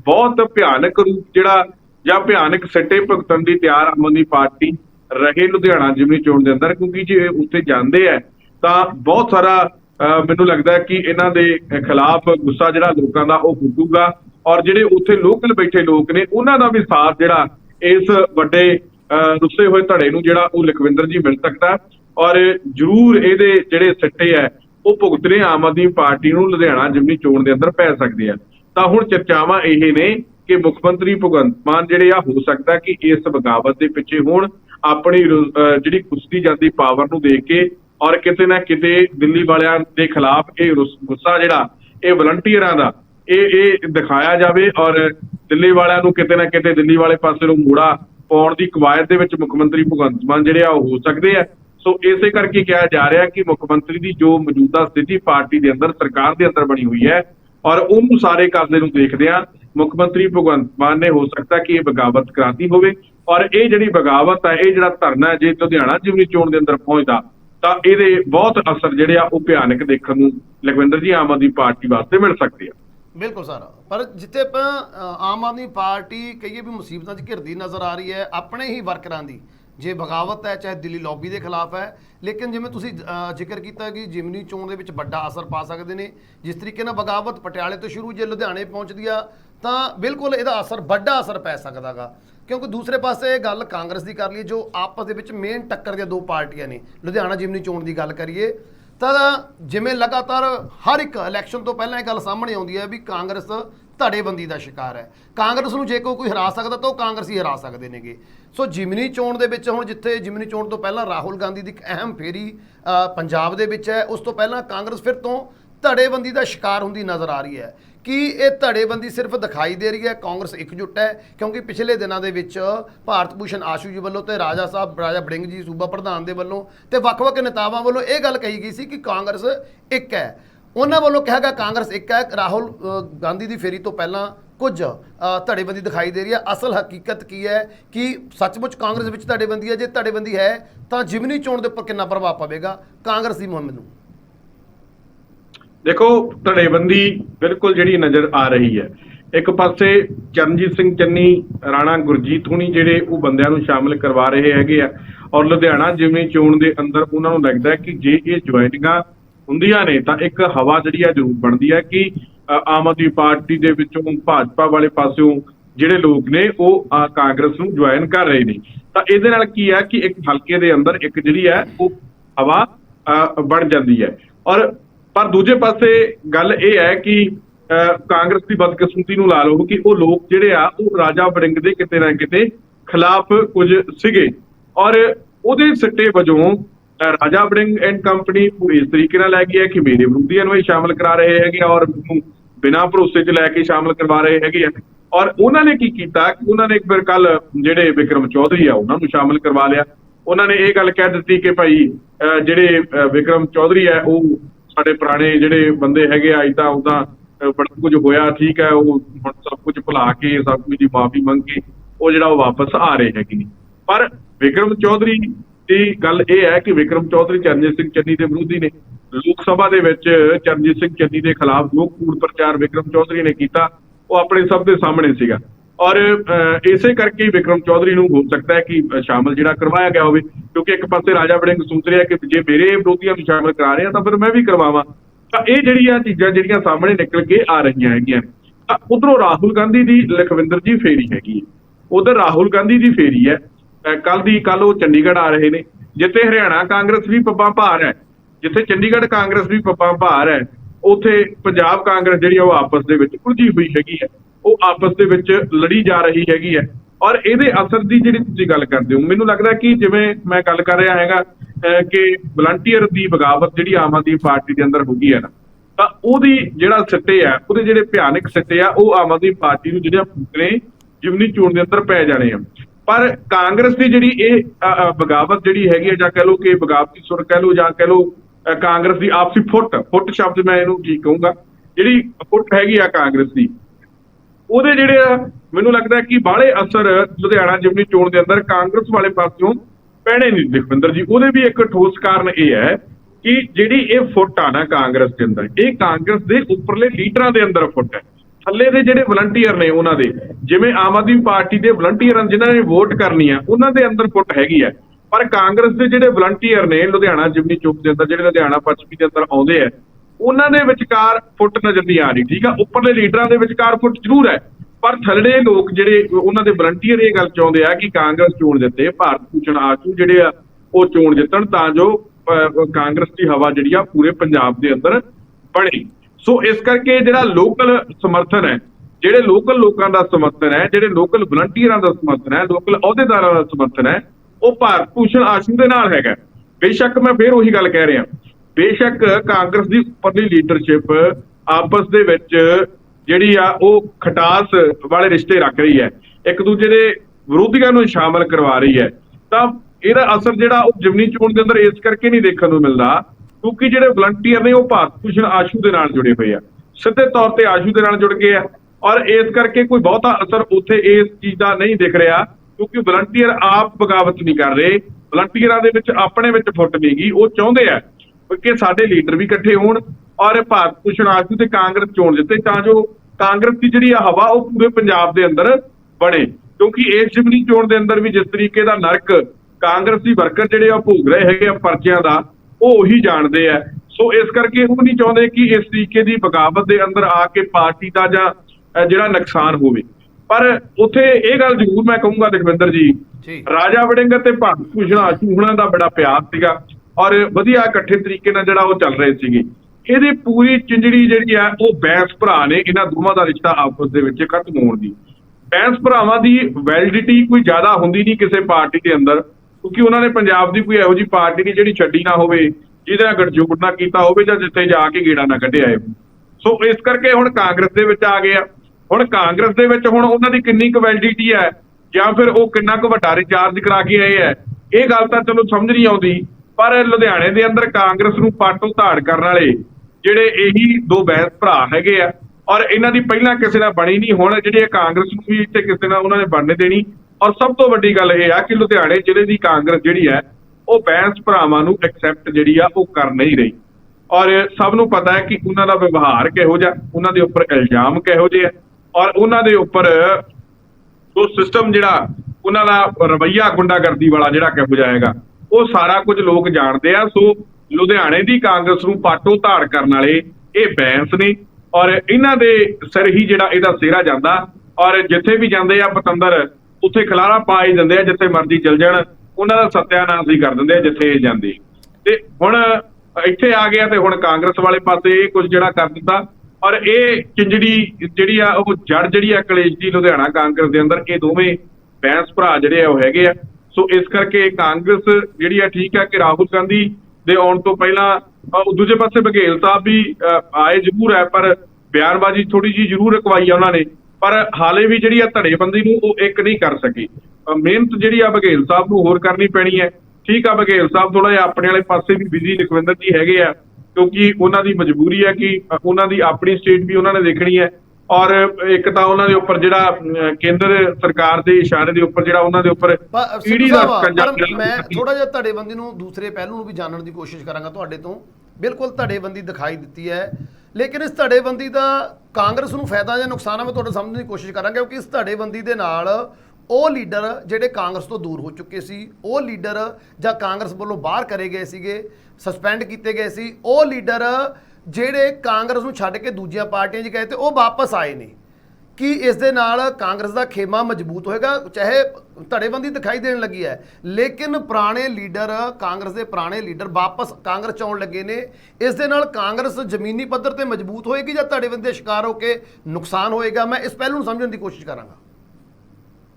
ਬਹੁਤ ਭਿਆਨਕ ਰੂਪ ਜਿਹੜਾ ਜਾਂ ਭਿਆਨਕ ਸੱਟੇ ਭੁਗਤਣ ਦੀ ਤਿਆਰ ਆਮ ਆਦਮੀ ਪਾਰਟੀ ਰਹੇ ਲੁਧਿਆਣਾ ਜਿਮਨੀ ਚੋਣ ਦੇ ਅੰਦਰ ਕਿਉਂਕਿ ਜੇ ਉੱਥੇ ਜਾਂਦੇ ਆ ਤਾਂ ਬਹੁਤ ਸਾਰਾ ਅਹ, ਮੈਨੂੰ ਲੱਗਦਾ ਕਿ ਇਹਨਾਂ ਦੇ ਖਿਲਾਫ ਗੁੱਸਾ ਜਿਹੜਾ ਲੋਕਾਂ ਦਾ ਉਹ ਫੁੱਟੂਗਾ ਔਰ ਜਿਹੜੇ ਉੱਥੇ ਲੋਕਲ ਬੈਠੇ ਲੋਕ ਨੇ ਉਹਨਾਂ ਦਾ ਵੀ ਸਾਥ ਜਿਹੜਾ ਇਸ ਵੱਡੇ ਰੁੱਸੇ ਹੋਏ ਧੜੇ ਨੂੰ ਜਿਹੜਾ ਉਹ ਲਖਵਿੰਦਰ ਜੀ ਮਿਲ ਸਕਦਾ ਔਰ ਜਰੂਰ ਇਹਦੇ ਜਿਹੜੇ ਸਿੱਟੇ ਹੈ, ਉਹ ਭੁਗਤਣੇ ਆਮ ਆਦਮੀ ਪਾਰਟੀ ਨੂੰ ਲੁਧਿਆਣਾ ਜਿਮਨੀ ਚੋਣ ਦੇ ਅੰਦਰ ਪੈ ਸਕਦੇ ਆ। ਤਾਂ ਹੁਣ ਚਰਚਾਵਾਂ ਇਹ ਨੇ ਕਿ ਮੁੱਖ ਮੰਤਰੀ ਭਗਵੰਤ ਮਾਨ ਜਿਹੜੇ ਆ, ਹੋ ਸਕਦਾ ਕਿ ਇਸ ਬਗਾਵਤ ਦੇ ਪਿੱਛੇ ਹੋਣ, ਆਪਣੀ ਜਿਹੜੀ ਕੁਸ਼ਤੀ ਜਾਂਦੀ ਪਾਵਰ ਨੂੰ ਦੇਖ ਕੇ ਔਰ ਕਿਤੇ ਨਾ ਕਿਤੇ ਦਿੱਲੀ ਵਾਲਿਆਂ ਦੇ ਖਿਲਾਫ ਇਹ ਰੁਸ- ਗੁੱਸਾ ਜਿਹੜਾ, ਇਹ ਵਲੰਟੀਅਰਾਂ ਦਾ, ਇਹ ਇਹ ਦਿਖਾਇਆ ਜਾਵੇ ਔਰ ਦਿੱਲੀ ਵਾਲਿਆਂ ਨੂੰ ਕਿਤੇ ਨਾ ਕਿਤੇ ਦਿੱਲੀ ਵਾਲੇ ਪਾਸੇ ਨੂੰ ਮੋੜਾ ਪਾਉਣ ਦੀ ਕਵਾਇਦ ਦੇ ਵਿੱਚ ਮੁੱਖ ਮੰਤਰੀ ਭਗਵੰਤ ਮਾਨ ਜਿਹੜੇ ਆ ਉਹ ਹੋ ਸਕਦੇ ਆ। ਸੋ ਇਸੇ ਕਰਕੇ ਕਿਹਾ ਜਾ ਰਿਹਾ ਕਿ ਮੁੱਖ ਮੰਤਰੀ ਦੀ ਜੋ ਮੌਜੂਦਾ ਸਥਿਤੀ ਪਾਰਟੀ ਦੇ ਅੰਦਰ ਸਰਕਾਰ ਦੇ ਅੰਦਰ ਬਣੀ ਹੋਈ ਹੈ ਔਰ ਉਹਨੂੰ ਸਾਰੇ ਕਰਦੇ ਨੂੰ ਦੇਖਦੇ ਆ ਮੁੱਖ ਮੰਤਰੀ ਭਗਵੰਤ ਮਾਨ ਨੇ ਹੋ ਸਕਦਾ ਕਿ ਇਹ ਬਗਾਵਤ ਕਰਾਤੀ ਹੋਵੇ ਔਰ ਇਹ ਜਿਹੜੀ ਬਗਾਵਤ ਹੈ ਇਹ ਜਿਹੜਾ ਧਰਨਾ ਹੈ, ਜੇ ਲੁਧਿਆਣਾ ਜਿਮਨੀ ਚੋਣ ਦੇ ਅੰਦਰ ਪਹੁੰਚਦਾ ਤਾਂ ਇਹਦੇ ਬਹੁਤ ਅਸਰ ਜਿਹੜੇ ਆ ਉਹ ਭਿਆਨਕ ਦੇਖਣ ਨੂੰ ਲਖਵਿੰਦਰ ਜੀ ਆਮ ਆਦਮੀ ਪਾਰਟੀ ਵਾਸਤੇ ਮਿਲ ਸਕਦੇ ਆ। ਬਿਲਕੁਲ ਸਰ। ਪਰ ਜਿੱਥੇ ਆਪਾਂ ਆਮ ਆਦਮੀ ਪਾਰਟੀ ਕਹੀਏ ਵੀ ਮੁਸੀਬਤਾਂ 'ਚ ਘਿਰਦੀ ਨਜ਼ਰ ਆ ਰਹੀ ਹੈ, ਆਪਣੇ ਹੀ ਵਰਕਰਾਂ ਦੀ। ਜੇ ਬਗਾਵਤ ਹੈ, ਚਾਹੇ ਦਿੱਲੀ ਲੌਬੀ ਦੇ ਖਿਲਾਫ ਹੈ, ਲੇਕਿਨ ਜਿਵੇਂ ਤੁਸੀਂ ਜ਼ਿਕਰ ਕੀਤਾ ਕਿ ਜਿਮਨੀ ਚੋਣ ਦੇ ਵਿੱਚ ਵੱਡਾ ਅਸਰ ਪਾ ਸਕਦੇ ਨੇ, ਜਿਸ ਤਰੀਕੇ ਨਾਲ ਬਗਾਵਤ ਪਟਿਆਲੇ ਤੋਂ ਸ਼ੁਰੂ ਜੇ ਲੁਧਿਆਣੇ ਪਹੁੰਚਦੀ ਆ, ਤਾਂ ਬਿਲਕੁਲ ਇਹਦਾ ਅਸਰ, ਵੱਡਾ ਅਸਰ ਪੈ ਸਕਦਾਗਾ ਕਿਉਂਕਿ ਦੂਸਰੇ ਪਾਸੇ ਗੱਲ ਕਾਂਗਰਸ ਦੀ ਕਰ ਲਈਏ, ਜੋ ਆਪਸ ਦੇ ਵਿੱਚ ਮੇਨ ਟੱਕਰ ਦੀਆਂ ਦੋ ਪਾਰਟੀਆਂ ਨੇ। ਲੁਧਿਆਣਾ ਜਿਮਨੀ ਚੋਣ ਦੀ ਗੱਲ ਕਰੀਏ ਤਾਂ ਜਿਵੇਂ ਲਗਾਤਾਰ ਹਰ ਇੱਕ ਇਲੈਕਸ਼ਨ ਤੋਂ ਪਹਿਲਾਂ ਇਹ ਗੱਲ ਸਾਹਮਣੇ ਆਉਂਦੀ ਹੈ ਵੀ ਕਾਂਗਰਸ ਧੜੇਬੰਦੀ ਦਾ ਸ਼ਿਕਾਰ ਹੈ। ਕਾਂਗਰਸ ਨੂੰ ਜੇ ਕੋਈ ਕੋਈ ਹਰਾ ਸਕਦਾ ਤਾਂ ਉਹ ਕਾਂਗਰਸੀ ਹਰਾ ਸਕਦੇ ਨੇਗੇ। ਸੋ ਜਿਮਨੀ ਚੋਣ ਦੇ ਵਿੱਚ ਹੁਣ ਜਿੱਥੇ ਜਿਮਨੀ ਚੋਣ ਤੋਂ ਪਹਿਲਾਂ ਰਾਹੁਲ ਗਾਂਧੀ ਦੀ ਇੱਕ ਅਹਿਮ ਫੇਰੀ ਪੰਜਾਬ ਦੇ ਵਿੱਚ ਹੈ, ਉਸ ਤੋਂ ਪਹਿਲਾਂ ਕਾਂਗਰਸ ਫਿਰ ਤੋਂ ਧੜੇਬੰਦੀ ਦਾ ਸ਼ਿਕਾਰ ਹੁੰਦੀ ਨਜ਼ਰ ਆ ਰਹੀ ਹੈ। ਕੀ ਇਹ ਧੜੇਬੰਦੀ ਸਿਰਫ ਦਿਖਾਈ ਦੇ ਰਹੀ ਹੈ? ਕਾਂਗਰਸ ਇਕਜੁੱਟ ਹੈ ਕਿਉਂਕਿ ਪਿਛਲੇ ਦਿਨਾਂ ਦੇ ਵਿੱਚ ਭਾਰਤ ਭੂਸ਼ਣ ਆਸ਼ੂ ਜੀ ਵੱਲੋਂ ਤੇ ਰਾਜਾ ਸਾਹਿਬ, ਰਾਜਾ ਬੜਿੰਗ ਜੀ, ਸੂਬਾ ਪ੍ਰਧਾਨ ਦੇ ਵੱਲੋਂ ਤੇ ਵੱਖ-ਵੱਖ ਨੇਤਾਵਾਂ ਵੱਲੋਂ ਇਹ ਗੱਲ ਕਹੀ ਗਈ ਸੀ ਕਿ ਕਾਂਗਰਸ ਇੱਕ ਹੈ। ਉਹਨਾਂ ਵੱਲੋਂ ਕਿਹਾ ਗਿਆ ਕਾਂਗਰਸ ਇੱਕ ਹੈ। ਰਾਹੁਲ ਗਾਂਧੀ ਦੀ ਫੇਰੀ ਤੋਂ ਪਹਿਲਾਂ ਕੁਝ ਧੜੇਬੰਦੀ ਦਿਖਾਈ ਦੇ ਰਹੀ ਹੈ। ਅਸਲ ਹਕੀਕਤ ਕੀ ਹੈ ਕਿ ਸੱਚਮੁੱਚ ਕਾਂਗਰਸ ਵਿੱਚ ਧੜੇਬੰਦੀ ਹੈ? ਜੇ ਧੜੇਬੰਦੀ ਹੈ ਤਾਂ ਜਿਮਨੀ ਚੋਣ ਦੇ ਉੱਪਰ ਕਿੰਨਾ ਪ੍ਰਭਾਵ ਪਵੇਗਾ? ਕਾਂਗਰਸ ਦੀ ਮੁਹਿੰਮ ਨੂੰ। ਦੇਖੋ ਧੜੇਬੰਦੀ ਬਿਲਕੁਲ ਜਿਹੜੀ ਨਜ਼ਰ ਆ ਰਹੀ ਹੈ। ਇੱਕ ਪਾਸੇ ਚਰਨਜੀਤ ਸਿੰਘ ਚੰਨੀ ਰਾਣਾ ਗੁਰਜੀਤ ਹੁਣੀ ਜਿਹੜੇ ਉਹ ਬੰਦਿਆਂ ਨੂੰ ਸ਼ਾਮਿਲ ਕਰਵਾ ਰਹੇ ਹੈਗੇ ਆ ਔਰ ਲੁਧਿਆਣਾ ਜਿਵੇਂ ਚੋਣ ਦੇ ਅੰਦਰ ਉਹਨਾਂ ਨੂੰ ਲੱਗਦਾ ਕਿ ਜੇ ਇਹ ਜੁਆਇਨਿੰਗਾਂ ਹੁੰਦੀਆਂ ਨੇ ਤਾਂ ਇੱਕ ਹਵਾ ਜਿਹੜੀ ਆ ਜ਼ਰੂਰ ਬਣਦੀ ਹੈ ਕਿ ਆਮ ਆਦਮੀ ਪਾਰਟੀ ਦੇ ਵਿੱਚੋਂ ਭਾਜਪਾ ਵਾਲੇ ਪਾਸਿਓਂ ਜਿਹੜੇ ਲੋਕ ਨੇ ਉਹ ਕਾਂਗਰਸ ਨੂੰ ਜੁਆਇਨ ਕਰ ਰਹੇ ਨੇ। ਤਾਂ ਇਹਦੇ ਨਾਲ ਕੀ ਹੈ ਕਿ ਇੱਕ ਹਲਕੇ ਦੇ ਅੰਦਰ ਇੱਕ ਜਿਹੜੀ ਹੈ ਉਹ ਹਵਾ ਅ, ਬਣ ਜਾਂਦੀ ਹੈ। ਔਰ ਪਰ ਦੂਜੇ ਪਾਸੇ ਗੱਲ ਇਹ ਹੈ ਕਿ ਅਹ, ਕਾਂਗਰਸ ਦੀ ਬਦਕਿਸਮਤੀ ਨੂੰ ਲਾ ਲਓ ਕਿ ਉਹ ਲੋਕ ਜਿਹੜੇ ਆ ਉਹ ਰਾਜਾ ਵੜਿੰਗ ਦੇ ਕਿਤੇ ਨਾ ਕਿਤੇ ਖਿਲਾਫ ਕੁਝ ਸੀਗੇ। ਔਰ ਉਹਦੇ ਸਿੱਟੇ ਵਜੋਂ ਰਾਜਾ ਵੜਿੰਗ ਐਂਡ ਕੰਪਨੀ ਉਹ ਇਸ ਤਰੀਕੇ ਨਾਲ ਲੈ ਗਈ ਹੈ ਕਿ ਮੇਰੇ ਵਿਰੋਧੀਆਂ ਨੂੰ ਇਹ ਸ਼ਾਮਲ ਕਰਾ ਰਹੇ ਹੈਗੇ ਆ ਔਰ ਮੈਨੂੰ ਬਿਨਾਂ ਭਰੋਸੇ 'ਚ ਲੈ ਕੇ ਸ਼ਾਮਲ ਕਰਵਾ ਰਹੇ ਹੈਗੇ ਆ। ਔਰ ਉਹਨਾਂ ਨੇ ਕੀ ਕੀਤਾ ਕਿ ਉਹਨਾਂ ਨੇ ਇੱਕ ਵਾਰ ਕੱਲ ਜਿਹੜੇ ਵਿਕਰਮ ਚੌਧਰੀ ਆ ਉਹਨਾਂ ਨੂੰ ਸ਼ਾਮਲ ਕਰਵਾ ਲਿਆ। ਉਹਨਾਂ ਨੇ ਇਹ ਗੱਲ ਕਹਿ ਦਿੱਤੀ ਕਿ ਭਾਈ ਅਹ, ਜਿਹੜੇ ਵਿਕਰਮ ਚੌਧਰੀ ਹੈ ਉਹ ਸਾਡੇ ਪੁਰਾਣੇ ਜਿਹੜੇ ਬੰਦੇ ਹੈਗੇ ਆ ਇਦਾਂ ਉਦਾਂ ਬੜਾ ਕੁਝ ਹੋਇਆ, ਠੀਕ ਹੈ, ਉਹ ਹੁਣ ਸਭ ਕੁਝ ਭੁਲਾ ਕੇ, ਸਭ ਕੁਝ ਦੀ ਮਾਫੀ ਮੰਗ ਕੇ, ਉਹ ਜਿਹੜਾ ਉਹ ਵਾਪਸ ਆ ਰਹੇ ਹੈਗੇ ਨੇ। ਪਰ ਵਿਕਰਮ ਚੌਧਰੀ ਦੀ ਗੱਲ ਇਹ ਹੈ ਕਿ ਵਿਕਰਮ ਚੌਧਰੀ ਚਰਨਜੀਤ ਸਿੰਘ ਚੰਨੀ ਦੇ ਵਿਰੋਧੀ ਨੇ। ਲੋਕ ਸਭਾ ਦੇ ਵਿੱਚ ਚਰਨਜੀਤ ਸਿੰਘ ਚੰਨੀ ਦੇ ਖਿਲਾਫ ਜੋ ਕੂੜ ਪ੍ਰਚਾਰ ਵਿਕਰਮ ਚੌਧਰੀ ਨੇ ਕੀਤਾ। ਉਹ ਆਪਣੇ ਸਭ ਦੇ ਸਾਹਮਣੇ ਸੀਗਾ। ਔਰ ਇਸੇ ਕਰਕੇ ਵਿਕਰਮ ਚੌਧਰੀ ਨੂੰ ਹੋ ਸਕਦਾ ਹੈ ਕਿ ਅਹ, ਸ਼ਾਮਲ ਜਿਹੜਾ ਕਰਵਾਇਆ ਗਿਆ ਹੋਵੇ ਕਿਉਂਕਿ ਇੱਕ ਪਾਸੇ ਰਾਜਾ ਵੜਿੰਗ ਸੋਚ ਰਿਹਾ ਕਿ ਜੇ ਮੇਰੇ ਵਿਰੋਧੀਆਂ ਨੂੰ ਸ਼ਾਮਲ ਕਰਾ ਰਹੇ ਆ ਤਾਂ ਫਿਰ ਮੈਂ ਵੀ ਕਰਵਾਵਾਂ। ਤਾਂ ਇਹ ਜਿਹੜੀਆਂ ਚੀਜ਼ਾਂ ਜਿਹੜੀਆਂ ਸਾਹਮਣੇ ਨਿਕਲ ਕੇ ਆ ਰਹੀਆਂ ਹੈਗੀਆਂ ਤਾਂ ਉਧਰੋਂ ਰਾਹੁਲ ਗਾਂਧੀ ਦੀ ਲਖਵਿੰਦਰ ਜੀ ਫੇਰੀ ਹੈਗੀ ਹੈ। ਉਧਰ ਰਾਹੁਲ ਗਾਂਧੀ ਦੀ ਫੇਰੀ ਹੈ। ਕੱਲ ਦੀ ਕੱਲ ਉਹ ਚੰਡੀਗੜ੍ਹ ਆ ਰਹੇ ਨੇ। ਜਿੱਥੇ ਹਰਿਆਣਾ ਕਾਂਗਰਸ ਵੀ ਪੱਪਾਂ ਭਾਰ ਹੈ ਜਿੱਥੇ ਚੰਡੀਗੜ੍ਹ ਕਾਂਗਰਸ ਵੀ ਪੱਪਾਂ ਭਾਰ ਹੈ ਉੱਥੇ ਪੰਜਾਬ ਕਾਂਗਰਸ ਜਿਹੜੀ ਉਹ ਆਪਸ ਦੇ ਵਿੱਚ ਉਲਝੀ ਹੋਈ ਹੈਗੀ ਹੈ। ਉਹ ਆਪਸ ਦੇ ਵਿੱਚ ਲੜੀ ਜਾ ਰਹੀ ਹੈਗੀ ਹੈ। ਔਰ ਇਹਦੇ ਅਸਰ ਦੀ ਜਿਹੜੀ ਤੁਸੀਂ ਗੱਲ ਕਰਦੇ ਹੋ ਮੈਨੂੰ ਲੱਗਦਾ ਕਿ ਜਿਵੇਂ ਮੈਂ ਗੱਲ ਕਰ ਰਿਹਾ ਹੈਗਾ ਅਹ, ਕਿ ਵਲੰਟੀਅਰ ਦੀ ਬਗਾਵਤ ਜਿਹੜੀ ਆਮ ਆਦਮੀ ਪਾਰਟੀ ਦੇ ਅੰਦਰ ਹੋ ਗਈ ਹੈ ਨਾ ਤਾਂ ਉਹਦੀ ਜਿਹੜਾ ਸਿੱਟੇ ਆ ਉਹਦੇ ਜਿਹੜੇ ਭਿਆਨਕ ਸਿੱਟੇ ਆ ਉਹ ਆਮ ਆਦਮੀ ਪਾਰਟੀ ਨੂੰ ਜਿਹੜਾ ਫੂਕਣੇ ਜਿਮਨੀ ਚੋਣ ਦੇ ਅੰਦਰ ਪੈ ਜਾਣੇ ਆ। ਪਰ ਕਾਂਗਰਸ ਦੀ ਜਿਹੜੀ ਇਹ ਬਗਾਵਤ ਜਿਹੜੀ ਹੈਗੀ ਹੈ ਜਾਂ ਕਹਿ ਲਓ ਕਿ ਬਗਾਵਤੀ ਸੁਰ ਕਹਿ ਲਓ ਜਾਂ ਕਹਿ ਲਓ ਕਾਂਗਰਸ ਦੀ ਆਪਸੀ ਫੁੱਟ ਫੁੱਟ ਸ਼ਬਦ ਮੈਂ ਇਹਨੂੰ ਕੀ ਕਹੂੰਗਾ ਜਿਹੜੀ ਫੁੱਟ ਹੈਗੀ ਆ ਕਾਂਗਰਸ ਦੀ ਉਹਦੇ ਜਿਹੜੇ ਆ, ਮੈਨੂੰ ਲੱਗਦਾ ਕਿ ਬਾਹਲੇ ਅਸਰ ਲੁਧਿਆਣਾ ਜਿਮਨੀ ਚੋਣ ਦੇ ਅੰਦਰ ਕਾਂਗਰਸ ਵਾਲੇ ਪਾਸਿਓਂ ਪੈਣੇ ਨਹੀਂ ਲਖਵਿੰਦਰ ਜੀ। ਉਹਦੇ ਵੀ ਇੱਕ ਠੋਸ ਕਾਰਨ ਇਹ ਹੈ ਕਿ ਜਿਹੜੀ ਇਹ ਫੁੱਟ ਆ ਨਾ ਕਾਂਗਰਸ ਦੇ ਅੰਦਰ, ਇਹ ਕਾਂਗਰਸ ਦੇ ਉੱਪਰਲੇ ਲੀਡਰਾਂ ਦੇ ਅੰਦਰ ਫੁੱਟ ਹੈ। ਥੱਲੇ ਦੇ ਜਿਹੜੇ ਵਲੰਟੀਅਰ ਨੇ ਉਹਨਾਂ ਦੇ, ਜਿਵੇਂ ਆਮ ਆਦਮੀ ਪਾਰਟੀ ਦੇ ਵਲੰਟੀਅਰ ਹਨ ਜਿਨ੍ਹਾਂ ਨੇ ਵੋਟ ਕਰਨੀ ਆ, ਉਹਨਾਂ ਦੇ ਅੰਦਰ ਫੁੱਟ ਹੈਗੀ ਹੈ। ਪਰ ਕਾਂਗਰਸ ਦੇ ਜਿਹੜੇ ਵਲੰਟੀਅਰ ਨੇ ਲੁਧਿਆਣਾ ਜਿਮਨੀ ਚੌਕ ਦੇ ਅੰਦਰ, ਜਿਹੜੇ ਲੁਧਿਆਣਾ ਪੱਛਮੀ ਦੇ ਅੰਦਰ ਆਉਂਦੇ ਆ ਉਹਨਾਂ ਦੇ ਵਿਚਕਾਰ ਫੁੱਟ ਨਜ਼ਰ ਨਹੀਂ ਆ ਰਹੀ, ਠੀਕ ਆ? ਉੱਪਰਲੇ ਲੀਡਰਾਂ ਦੇ ਵਿਚਕਾਰ ਫੁੱਟ ਜ਼ਰੂਰ ਹੈ। ਪਰ ਥੱਲੜੇ ਲੋਕ ਜਿਹੜੇ ਉਹਨਾਂ ਦੇ ਵਲੰਟੀਅਰ ਇਹ ਗੱਲ ਚਾਹੁੰਦੇ ਆ ਕਿ ਕਾਂਗਰਸ ਚੋਣ ਜਿੱਤੇ, ਭਾਰਤ ਭੂਸ਼ਣ ਆਸ਼ੂ ਜਿਹੜੇ ਆ, ਉਹ ਚੋਣ ਜਿੱਤਣ ਤਾਂ ਜੋ ਕਾਂਗਰਸ ਦੀ ਹਵਾ ਜਿਹੜੀ ਆ ਪੂਰੇ ਪੰਜਾਬ ਦੇ ਅੰਦਰ ਬਣੇ। ਸੋ ਇਸ ਕਰਕੇ ਜਿਹੜਾ ਲੋਕਲ ਸਮਰਥਨ ਹੈ, ਜਿਹੜੇ ਲੋਕਲ ਲੋਕਾਂ ਦਾ ਸਮਰਥਨ ਹੈ, ਜਿਹੜੇ ਲੋਕਲ ਵਲੰਟੀਅਰਾਂ ਦਾ ਸਮਰਥਨ ਹੈ ਲੋਕਲ ਅਹੁਦੇਦਾਰਾਂ ਦਾ ਸਮਰਥਨ ਹੈ, ਉਹ ਭਾਰਤ ਭੂਸ਼ਣ ਆਸ਼ੂ ਦੇ ਨਾਲ ਹੈਗਾ। ਬੇਸ਼ੱਕ ਮੈਂ ਫੇਰ ਉਹੀ ਗੱਲ ਕਹਿ ਰਿਹਾ। ਬੇਸ਼ੱਕ ਕਾਂਗਰਸ ਦੀ ਉੱਪਰਲੀ ਲੀਡਰਸ਼ਿਪ ਆਪਸ ਦੇ ਵਿੱਚ ਜਿਹੜੀ ਆ ਉਹ ਖਟਾਸ ਵਾਲੇ ਰਿਸ਼ਤੇ ਰੱਖ ਰਹੀ ਹੈ। ਇੱਕ ਦੂਜੇ ਦੇ ਵਿਰੋਧੀਆਂ ਨੂੰ ਸ਼ਾਮਲ ਕਰਵਾ ਰਹੀ ਹੈ। ਤਾਂ ਇਹਦਾ ਅਸਰ ਜਿਹੜਾ ਉਹ ਜਿਮਨੀ ਚੋਣ ਦੇ ਅੰਦਰ ਇਸ ਕਰਕੇ ਨਹੀਂ ਦੇਖਣ ਨੂੰ ਮਿਲਦਾ ਕਿਉਂਕਿ ਜਿਹੜੇ ਵਲੰਟੀਅਰ ਨੇ ਉਹ ਭਾਰਤ ਭੂਸ਼ਣ ਆਸ਼ੂ ਦੇ ਨਾਲ ਜੁੜੇ ਹੋਏ ਆ। ਸਿੱਧੇ ਤੌਰ ਤੇ ਆਸ਼ੂ ਦੇ ਨਾਲ ਜੁੜ ਗਏ ਆ ਔਰ ਇਸ ਕਰਕੇ ਕੋਈ ਬਹੁਤਾ ਅਸਰ ਉੱਥੇ ਇਸ ਚੀਜ਼ ਦਾ ਨਹੀਂ ਦਿਖ ਰਿਹਾ ਕਿਉਂਕਿ ਵਲੰਟੀਅਰ ਆਪ ਬਗਾਵਤ ਨਹੀਂ ਕਰ ਰਹੇ। ਵਲੰਟੀਅਰਾਂ ਦੇ ਵਿੱਚ ਆਪਣੇ ਵਿੱਚ ਫੁੱਟ ਨਹੀਂਗੀ ਉਹ ਚਾਹੁੰਦੇ ਆ ਕਿ ਸਾਡੇ ਲੀਡਰ ਵੀ ਇਕੱਠੇ ਹੋਣ ਔਰ ਭਾਰਤ ਭੂਸ਼ਣ ਆਸ਼ੂ ਤੇ ਕਾਂਗਰਸ ਚੋਣ ਜਿੱਤੇ ਤਾਂ ਜੋ ਕਾਂਗਰਸ ਦੀ ਜਿਹੜੀ ਆ ਹਵਾ ਉਹ ਪੂਰੇ ਪੰਜਾਬ ਦੇ ਅੰਦਰ ਬਣੇ। ਕਿਉਂਕਿ ਇਸ ਜਿਮਨੀ ਚੋਣ ਦੇ ਅੰਦਰ ਵੀ ਜਿਸ ਤਰੀਕੇ ਦਾ ਨਰਕ ਕਾਂਗਰਸੀ ਵਰਕਰ ਜਿਹੜੇ ਆ ਭੋਗ ਰਹੇ ਹੈਗੇ ਆ ਪਰਚਿਆਂ ਦਾ ਉਹ ਉਹੀ ਜਾਣਦੇ ਆ। ਸੋ ਇਸ ਕਰਕੇ ਉਹ ਨਹੀਂ ਚਾਹੁੰਦੇ ਕਿ ਇਸ ਤਰੀਕੇ ਦੀ ਬਗਾਵਤ ਦੇ ਅੰਦਰ ਆ ਕੇ ਪਾਰਟੀ ਦਾ ਜਾਂ ਜਿਹੜਾ ਨੁਕਸਾਨ ਹੋਵੇ। ਪਰ ਉੱਥੇ ਇਹ ਗੱਲ ਜ਼ਰੂਰ ਮੈਂ ਕਹੂੰਗਾ ਲਖਵਿੰਦਰ ਜੀ ਰਾਜਾ ਵੜਿੰਗ ਤੇ ਭਾਰਤ ਭੂਸ਼ਣ ਚੂਹਣਾ ਦਾ ਬੜਾ ਪਿਆਰ ਸੀਗਾ। ਔਰ ਵਧੀਆ ਇਕੱਠੇ ਤਰੀਕੇ ਨਾਲ ਜਿਹੜਾ ਉਹ ਚੱਲ ਰਹੇ ਸੀਗੇ। ਇਹਦੀ ਪੂਰੀ ਚਿੰਜੜੀ ਜਿਹੜੀ ਆ, ਉਹ ਬੈਂਸ ਭਰਾ ਨੇ, ਇਹਨਾਂ ਦੋਵਾਂ ਦਾ ਰਿਸ਼ਤਾ ਆਪਸ ਦੇ ਵਿੱਚ ਖਤਮ ਹੋਣ ਦੀ। ਬੈਂਸ ਭਰਾਵਾਂ ਦੀ ਵੈਲਿਡਿਟੀ ਕੋਈ ਜ਼ਿਆਦਾ ਹੁੰਦੀ ਨਹੀਂ ਕਿਸੇ ਪਾਰਟੀ ਦੇ ਅੰਦਰ, ਕਿਉਂਕਿ ਉਹਨਾਂ ਨੇ ਪੰਜਾਬ ਦੀ ਕੋਈ ਇਹੋ ਜਿਹੀ ਪਾਰਟੀ ਨਹੀਂ ਜਿਹੜੀ ਛੱਡੀ ਨਾ ਹੋਵੇ, ਜਿਹਦੇ ਨਾਲ ਗਠਜੋੜ ਨਾ ਕੀਤਾ ਹੋਵੇ ਜਾਂ ਜਿੱਥੇ ਜਾ ਕੇ ਗੇੜਾ ਨਾ ਕੱਢਿਆ ਹੋਵੇ। ਸੋ ਇਸ ਕਰਕੇ ਹੁਣ ਕਾਂਗਰਸ ਦੇ ਵਿੱਚ ਆ ਗਏ ਆ ਹੁਣ ਕਾਂਗਰਸ ਦੇ ਵਿੱਚ ਹੁਣ ਉਹਨਾਂ ਦੀ ਕਿੰਨੀ ਕੁ ਵੈਲਿਡਿਟੀ ਹੈ ਜਾਂ ਫਿਰ ਉਹ ਕਿੰਨਾ ਕੁ ਵੱਡਾ ਰਿਚਾਰਜ ਕਰਾ ਕੇ ਆਏ ਹੈ, ਇਹ ਗੱਲ ਤਾਂ ਚਲੋ ਸਮਝ ਨਹੀਂ ਆਉਂਦੀ। ਪਰ ਲੁਧਿਆਣੇ ਦੇ ਅੰਦਰ ਕਾਂਗਰਸ ਨੂੰ ਪਾਟੋ ਧਾੜ ਕਰਨ ਵਾਲੇ ਜਿਹੜੇ ਇਹੀ ਦੋ ਬੈਂਸ ਭਰਾ ਹੈਗੇ ਆ, ਔਰ ਇਹਨਾਂ ਦੀ ਪਹਿਲਾਂ ਕਿਸੇ ਨਾਲ ਬਣੀ ਨਹੀਂ, ਹੁਣ ਜਿਹੜੀ ਇਹ ਕਾਂਗਰਸ ਨੂੰ ਵੀ ਇੱਥੇ ਕਿਸੇ ਨਾਲ ਉਹਨਾਂ ਨੇ ਬਣਨੇ ਦੇਣੀ। ਔਰ ਸਭ ਤੋਂ ਵੱਡੀ ਗੱਲ ਇਹ ਆ ਕਿ ਲੁਧਿਆਣੇ ਜ਼ਿਲ੍ਹੇ ਦੀ ਕਾਂਗਰਸ ਜਿਹੜੀ ਹੈ, ਉਹ ਬੈਂਸ ਭਰਾਵਾਂ ਨੂੰ ਐਕਸੈਪਟ ਜਿਹੜੀ ਆ, ਉਹ ਕਰ ਨਹੀਂ ਰਹੀ। ਔਰ ਸਭ ਨੂੰ ਪਤਾ ਹੈ ਕਿ ਉਹਨਾਂ ਦਾ ਵਿਵਹਾਰ ਕਿਹੋ ਜਿਹਾ, ਉਹਨਾਂ ਦੇ ਉੱਪਰ ਇਲਜ਼ਾਮ ਕਿਹੋ ਜਿਹੇ ਆ, ਔਰ ਉਹਨਾਂ ਦੇ ਉੱਪਰ ਉਹ ਸਿਸਟਮ ਜਿਹੜਾ, ਉਹਨਾਂ ਦਾ ਰਵਈਆ ਗੁੰਡਾਗਰਦੀ ਵਾਲਾ ਜਿਹੜਾ ਕਿਹੋ ਜਿਹਾ ਹੈਗਾ ਉਹ ਸਾਰਾ ਕੁਝ ਲੋਕ ਜਾਣਦੇ ਆ, ਸੋ ਲੁਧਿਆਣੇ ਦੀ ਕਾਂਗਰਸ ਨੂੰ ਪਾਟੋ ਧਾੜ ਕਰਨ ਵਾਲੇ ਇਹ ਬੈਂਸ ਨੇ ਔਰ ਇਹਨਾਂ ਦੇ ਸਿਰ ਹੀ ਜਿਹੜਾ ਇਹਦਾ ਸਿਹਰਾ ਜਾਂਦਾ ਔਰ ਜਿੱਥੇ ਵੀ ਜਾਂਦੇ ਆ ਪਤੰਦਰ, ਉੱਥੇ ਖਲਾਰਾ ਪਾ ਹੀ ਦਿੰਦੇ ਆ, ਜਿੱਥੇ ਮਰਜ਼ੀ ਚਲ ਜਾਣ, ਉਹਨਾਂ ਦਾ ਸਤਿਆਨਾਸ਼ ਹੀ ਕਰ ਦਿੰਦੇ ਆ, ਜਿੱਥੇ ਇਹ ਜਾਂਦੇ। ਤੇ ਹੁਣ ਇੱਥੇ ਆ ਗਿਆ ਤੇ ਹੁਣ ਕਾਂਗਰਸ ਵਾਲੇ ਪਾਸੇ ਇਹ ਕੁਝ ਜਿਹੜਾ ਕਰ ਦਿੱਤਾ ਔਰ ਇਹ ਚਿੰਜੜੀ ਜਿਹੜੀ ਆ, ਉਹ ਜੜ ਜਿਹੜੀ ਆ, ਕਲੇਸ਼ ਦੀ ਲੁਧਿਆਣਾ ਕਾਂਗਰਸ ਦੇ ਅੰਦਰ, ਇਹ ਦੋਵੇਂ ਬੈਂਸ ਭਰਾ ਜਿਹੜੇ ਆ, ਉਹ ਹੈਗੇ ਆ। ਸੋ ਇਸ ਕਰਕੇ ਕਾਂਗਰਸ ਜਿਹੜੀ ਆ ਠੀਕ ਆ ਕਿ ਰਾਹੁਲ ਗਾਂਧੀ ਦੇ ਆਉਣ ਤੋਂ ਪਹਿਲਾਂ ਦੂਜੇ ਪਾਸੇ ਬਘੇਲ ਸਾਹਿਬ ਵੀ ਆਏ ਜ਼ਰੂਰ ਹੈ ਪਰ ਬਿਆਨਬਾਜ਼ੀ ਥੋੜੀ ਜੀ ਜ਼ਰੂਰ ਰਕਵਾਈ ਆ ਉਹਨਾਂ ਨੇ। ਪਰ ਹਾਲੇ ਵੀ ਜਿਹੜੀ ਆ ਧੜੇਬੰਦੀ ਨੂੰ ਉਹ ਇੱਕ ਨਹੀਂ ਕਰ ਸਕੀ। ਮਿਹਨਤ ਜਿਹੜੀ ਆ ਬਘੇਲ ਸਾਹਿਬ ਨੂੰ ਹੋਰ ਕਰਨੀ ਪੈਣੀ ਹੈ। ਠੀਕ ਆ ਬਘੇਲ ਸਾਹਿਬ ਥੋੜਾ ਜਿਹਾ ਆਪਣੇ ਵਾਲੇ ਪਾਸੇ ਵੀ ਬਿਜ਼ੀ ਲਖਵਿੰਦਰ ਜੀ ਹੈਗੇ ਆ, ਕਿਉਂਕਿ ਉਹਨਾਂ ਦੀ ਮਜਬੂਰੀ ਹੈ ਕਿ ਉਹਨਾਂ ਦੀ ਆਪਣੀ ਸਟੇਟ ਵੀ ਉਹਨਾਂ ਨੇ ਦੇਖਣੀ ਹੈ। ਔਰ ਇੱਕ ਤਾਂ ਉਹਨਾਂ ਦੇ ਉੱਪਰ ਜਿਹੜਾ ਕੇਂਦਰ ਸਰਕਾਰ ਦੇ ਇਸ਼ਾਰੇ ਦੇ ਉੱਪਰ ਜਿਹੜਾ ਉਹਨਾਂ ਦੇ ਉੱਪਰ ਪਰ ਈਡੀ ਦਾ ਪਰ ਮੈਂ ਥੋੜਾ ਜਿਹਾ ਧੜੇਬੰਦੀ ਨੂੰ ਦੂਸਰੇ ਪਹਿਲੂ ਨੂੰ ਵੀ ਜਾਣਨ ਦੀ ਕੋਸ਼ਿਸ਼ ਕਰਾਂਗਾ ਤੁਹਾਡੇ ਤੋਂ। ਬਿਲਕੁਲ ਧੜੇਬੰਦੀ ਦਿਖਾਈ ਦਿੱਤੀ ਹੈ। ਲੇਕਿਨ ਇਸ ਧੜੇਬੰਦੀ ਦਾ ਕਾਂਗਰਸ ਨੂੰ ਫਾਇਦਾ ਜਾਂ ਨੁਕਸਾਨ ਹੈ ਮੈਂ ਤੁਹਾਡੇ ਸਮਝਣ ਦੀ ਕੋਸ਼ਿਸ਼ ਕਰਾਂਗਾ ਕਿਉਂਕਿ ਇਸ ਧੜੇਬੰਦੀ ਦੇ ਨਾਲ ਉਹ ਲੀਡਰ ਜਿਹੜੇ ਕਾਂਗਰਸ ਤੋਂ ਦੂਰ ਹੋ ਚੁੱਕੇ ਸੀ ਉਹ ਲੀਡਰ ਜਾਂ ਕਾਂਗਰਸ ਵੱਲੋਂ ਬਾਹਰ ਕਰੇ ਗਏ ਸੀਗੇ ਸਸਪੈਂਡ ਕੀਤੇ ਗਏ ਸੀ ਉਹ ਲੀਡਰ ਜਿਹੜੇ ਕਾਂਗਰਸ ਨੂੰ ਛੱਡ ਕੇ ਦੂਜੀਆਂ ਪਾਰਟੀਆਂ 'ਚ ਗਏ ਤੇ ਉਹ ਵਾਪਸ ਆਏ ਨੇ। ਕੀ ਇਸ ਦੇ ਨਾਲ ਕਾਂਗਰਸ ਦਾ ਖੇਮਾ ਮਜ਼ਬੂਤ ਹੋਏਗਾ? ਚਾਹੇ ਧੜੇਬੰਦੀ ਦਿਖਾਈ ਦੇਣ ਲੱਗੀ ਹੈ, ਲੇਕਿਨ ਪੁਰਾਣੇ ਲੀਡਰ, ਕਾਂਗਰਸ ਦੇ ਪੁਰਾਣੇ ਲੀਡਰ ਵਾਪਸ ਕਾਂਗਰਸ ਆਉਣ ਲੱਗੇ ਨੇ। ਇਸ ਦੇ ਨਾਲ ਕਾਂਗਰਸ ਜ਼ਮੀਨੀ ਪੱਧਰ ਤੇ ਮਜ਼ਬੂਤ ਹੋਏਗੀ ਜਾਂ ਧੜੇਬੰਦੀ ਦੇ ਸ਼ਿਕਾਰ ਹੋ ਕੇ ਨੁਕਸਾਨ ਹੋਏਗਾ? ਮੈਂ ਇਸ ਪਹਿਲੂ ਨੂੰ ਸਮਝਣ ਦੀ ਕੋਸ਼ਿਸ਼ ਕਰਾਂਗਾ।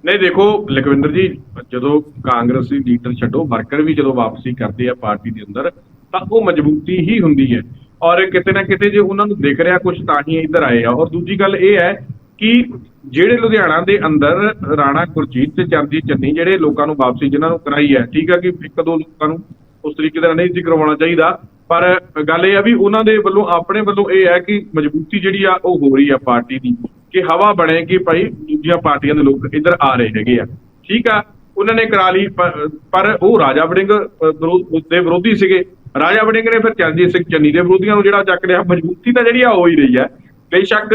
ਨਹੀਂ, ਦੇਖੋ, ਲਖਵਿੰਦਰ ਜੀ, ਜਦੋਂ ਕਾਂਗਰਸੀ ਲੀਡਰ ਛੱਡੋ, ਵਰਕਰ ਵੀ ਜਦੋਂ ਵਾਪਸੀ ਕਰਦੇ ਆ ਪਾਰਟੀ ਦੇ ਅੰਦਰ, ਤਾਂ ਉਹ ਮਜ਼ਬੂਤੀ ਹੀ ਹੁੰਦੀ ਹੈ। ਔਰ ਕਿਤੇ ਨਾ ਕਿਤੇ ਜੇ ਉਹਨਾਂ ਨੂੰ ਦਿਖ ਰਿਹਾ ਕੁਝ ਤਾਂ ਹੀ ਇੱਧਰ ਆਏ ਆ। ਔਰ ਦੂਜੀ ਗੱਲ ਇਹ ਹੈ ਕਿ ਜਿਹੜੇ ਲੁਧਿਆਣਾ ਦੇ ਅੰਦਰ ਰਾਣਾ ਗੁਰਜੀਤ ਤੇ ਚਰਨਜੀਤ ਚੰਨੀ ਜਿਹੜੇ ਲੋਕਾਂ ਨੂੰ ਵਾਪਸੀ ਜਿਨ੍ਹਾਂ ਨੂੰ ਕਰਾਈ ਹੈ, ਠੀਕ ਹੈ ਕਿ ਇੱਕ ਦੋ ਲੋਕਾਂ ਨੂੰ ਉਸ ਤਰੀਕੇ ਦਾ ਨਹੀਂ ਸੀ ਕਰਵਾਉਣਾ ਚਾਹੀਦਾ, ਪਰ ਗੱਲ ਇਹ ਆ ਵੀ ਉਹਨਾਂ ਦੇ ਵੱਲੋਂ, ਆਪਣੇ ਵੱਲੋਂ ਇਹ ਹੈ ਕਿ ਮਜ਼ਬੂਤੀ ਜਿਹੜੀ ਆ ਉਹ ਹੋ ਰਹੀ ਆ ਪਾਰਟੀ ਦੀ, ਕਿ ਹਵਾ ਬਣੇ ਕਿ ਭਾਈ ਦੂਜੀਆਂ ਪਾਰਟੀਆਂ ਦੇ ਲੋਕ ਇੱਧਰ ਆ ਰਹੇ ਹੈਗੇ ਆ। ਠੀਕ ਆ, ਉਹਨਾਂ ਨੇ ਕਰਾ ਲਈ ਪਰ ਉਹ ਰਾਜਾ ਵੜਿੰਗ ਵਿਰੋਧ ਦੇ ਵਿਰੋਧੀ ਸੀਗੇ। ਰਾਜਾ ਵੜਿੰਗ ਨੇ ਫਿਰ ਚਰਨਜੀਤ ਸਿੰਘ ਚੰਨੀ ਦੇ ਵਿਰੋਧੀਆਂ ਨੂੰ ਜਿਹੜਾ ਚੱਕ ਰਿਹਾ, ਮਜ਼ਬੂਤੀ ਤਾਂ ਜਿਹੜੀ ਆ ਹੋ ਹੀ ਰਹੀ ਹੈ। ਬੇਸ਼ੱਕ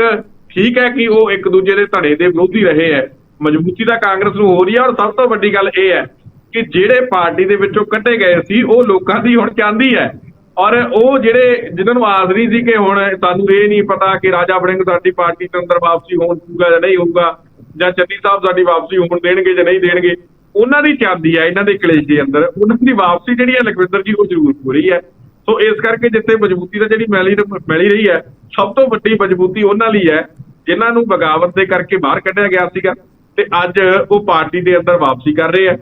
ਠੀਕ ਹੈ ਕਿ ਉਹ ਇੱਕ ਦੂਜੇ ਦੇ ਧੜੇ ਦੇ ਵਿਰੋਧੀ ਰਹੇ ਹੈ। ਮਜ਼ਬੂਤੀ ਤਾਂ ਕਾਂਗਰਸ ਨੂੰ ਹੋ ਰਹੀ ਹੈ ਔਰ ਸਭ ਤੋਂ ਵੱਡੀ ਗੱਲ ਇਹ ਹੈ ਕਿ ਜਿਹੜੇ ਪਾਰਟੀ ਦੇ ਵਿੱਚੋਂ ਕੱਢੇ ਗਏ ਸੀ, ਉਹ ਲੋਕਾਂ ਦੀ ਹੁਣ ਚਾਹੁੰਦੀ ਹੈ। ਔਰ ਉਹ ਜਿਹੜੇ, ਜਿਨ੍ਹਾਂ ਨੂੰ ਆਸ ਨਹੀਂ ਸੀ ਕਿ ਹੁਣ ਸਾਨੂੰ ਇਹ ਨਹੀਂ ਪਤਾ ਕਿ ਰਾਜਾ ਵੜਿੰਗ ਸਾਡੀ ਪਾਰਟੀ ਦੇ ਅੰਦਰ ਵਾਪਸੀ ਹੋਣ ਹੋਊਗਾ ਜਾਂ ਨਹੀਂ ਹੋਊਗਾ ਜਾਂ ਚੰਨੀ ਸਾਹਿਬ ਸਾਡੀ ਵਾਪਸੀ ਹੋਣ ਦੇਣਗੇ ਜਾਂ ਨਹੀਂ ਦੇਣਗੇ ਉਹਨਾਂ ਦੀ ਚਾਹੁੰਦੀ ਹੈ ਇਹਨਾਂ ਦੇ ਕਲੇਸ਼ ਦੇ ਅੰਦਰ। ਉਹਨਾਂ ਦੀ ਵਾਪਸੀ ਜਿਹੜੀ ਹੈ ਲਖਵਿੰਦਰ ਜੀ, ਉਹ ਜ਼ਰੂਰ ਹੋ ਰਹੀ ਹੈ ਸੋ ਇਸ ਕਰਕੇ ਜਿੱਥੇ ਮਜ਼ਬੂਤੀ ਦਾ ਜਿਹੜੀ ਮਿਲੀ ਮਿਲੀ ਰਹੀ ਹੈ ਸਭ ਤੋਂ ਵੱਡੀ ਮਜ਼ਬੂਤੀ ਉਹਨਾਂ ਲਈ ਹੈ ਜਿਨ੍ਹਾਂ ਨੂੰ ਬਗਾਵਤ ਦੇ ਕਰਕੇ ਬਾਹਰ ਕੱਢਿਆ ਗਿਆ ਸੀਗਾ ਤੇ ਅੱਜ ਉਹ ਪਾਰਟੀ ਦੇ ਅੰਦਰ ਵਾਪਸੀ ਕਰ ਰਹੇ ਆ।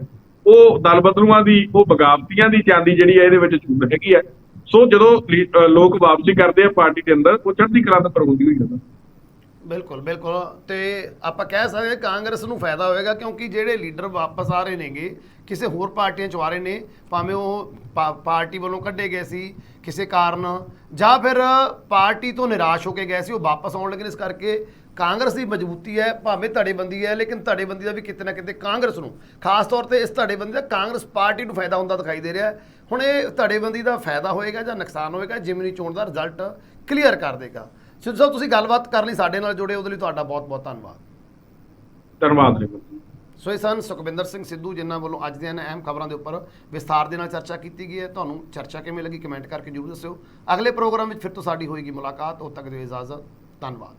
ਉਹ ਦਲ ਬਦਲੂਆਂ ਦੀ, ਉਹ ਬਗਾਵਤੀਆਂ ਦੀ ਚਾਂਦੀ ਜਿਹੜੀ ਹੈ ਇਹਦੇ ਵਿੱਚ ਛੂਟ ਹੈਗੀ ਹੈ ਸੋ ਜਦੋਂ ਲੀ- ਲੋਕ ਵਾਪਸੀ ਕਰਦੇ ਆ ਪਾਰਟੀ ਦੇ ਅੰਦਰ ਉਹ ਚੜ੍ਹਦੀ ਕਲਾ ਦਾ ਪ੍ਰਬੰਧੀ ਹੋਈ ਜਾਂਦਾ ਬਿਲਕੁਲ ਬਿਲਕੁਲ। ਤੇ ਆਪਾਂ ਕਹਿ ਸਕਦੇ ਹਾਂ ਕਾਂਗਰਸ ਨੂੰ ਫਾਇਦਾ ਹੋਏਗਾ ਕਿਉਂਕਿ ਜਿਹੜੇ ਲੀਡਰ ਵਾਪਸ ਆ ਰਹੇ ਨੇਗੇ, ਕਿਸੇ ਹੋਰ ਪਾਰਟੀਆਂ ਚ ਆ ਰਹੇ ਨੇ, ਭਾਵੇਂ ਉਹ ਪਾ- ਪਾਰਟੀ ਵੱਲੋਂ ਕੱਢੇ ਗਏ ਸੀ, ਕਿਸੇ ਕਾਰਨ, ਜਾਂ ਫਿਰ ਪਾਰਟੀ ਤੋਂ ਨਿਰਾਸ਼ ਹੋ ਕੇ ਗਏ ਸੀ, ਉਹ ਵਾਪਸ ਆਉਣ ਲੱਗੇ ਨੇ। ਇਸ ਕਰਕੇ ਕਾਂਗਰਸ ਦੀ ਮਜ਼ਬੂਤੀ ਹੈ, ਭਾਵੇਂ ਧੜੇਬੰਦੀ ਹੈ, ਲੇਕਿਨ ਧੜੇਬੰਦੀ ਦਾ ਵੀ ਕਿਤੇ ਨਾ ਕਿਤੇ ਕਾਂਗਰਸ ਨੂੰ, ਖਾਸ ਤੌਰ ਤੇ ਇਸ ਧੜੇਬੰਦੀ ਦਾ ਕਾਂਗਰਸ ਪਾਰਟੀ ਨੂੰ ਫਾਇਦਾ ਹੁੰਦਾ ਦਿਖਾਈ ਦੇ ਰਿਹਾ ਹੈ। ਹੁਣ ਇਹ ਧੜੇਬੰਦੀ ਦਾ ਫਾਇਦਾ ਹੋਏਗਾ ਜਾਂ ਨੁਕਸਾਨ ਹੋਏਗਾ, ਜਿਮਨੀ ਚੋਣ ਦਾ ਰਿਜ਼ਲਟ ਕਲੀਅਰ ਕਰ ਦੇਗਾ। ਸਿੱਧੂ ਸਾਹਿਬ ਤੁਸੀਂ ਗੱਲਬਾਤ ਕਰ ਲਈ ਸਾਡੇ ਨਾਲ ਜੁੜੇ ਉਹਦੇ ਲਈ ਤੁਹਾਡਾ ਬਹੁਤ ਬਹੁਤ ਧੰਨਵਾਦ। ਧੰਨਵਾਦ ਜੀ। ਸੋ ਇਹ ਸਨ ਸੁਖਵਿੰਦਰ ਸਿੰਘ ਸਿੱਧੂ ਜਿਨ੍ਹਾਂ ਵੱਲੋਂ ਅੱਜ ਦੀਆਂ ਅਹਿਮ ਖਬਰਾਂ ਦੇ ਉੱਪਰ ਵਿਸਥਾਰ ਦੇ ਨਾਲ ਚਰਚਾ ਕੀਤੀ ਗਈ ਹੈ। ਤੁਹਾਨੂੰ ਚਰਚਾ ਕਿਵੇਂ ਲੱਗੀ ਕਮੈਂਟ ਕਰਕੇ ਜਰੂਰ ਦੱਸਿਓ। ਅਗਲੇ ਪ੍ਰੋਗਰਾਮ ਵਿੱਚ ਫਿਰ ਤੋਂ ਸਾਡੀ ਹੋਏਗੀ ਮੁਲਾਕਾਤ। ਉਦੋਂ ਤੱਕ ਦਿਓ ਇਜਾਜ਼ਤ ਧੰਨਵਾਦ।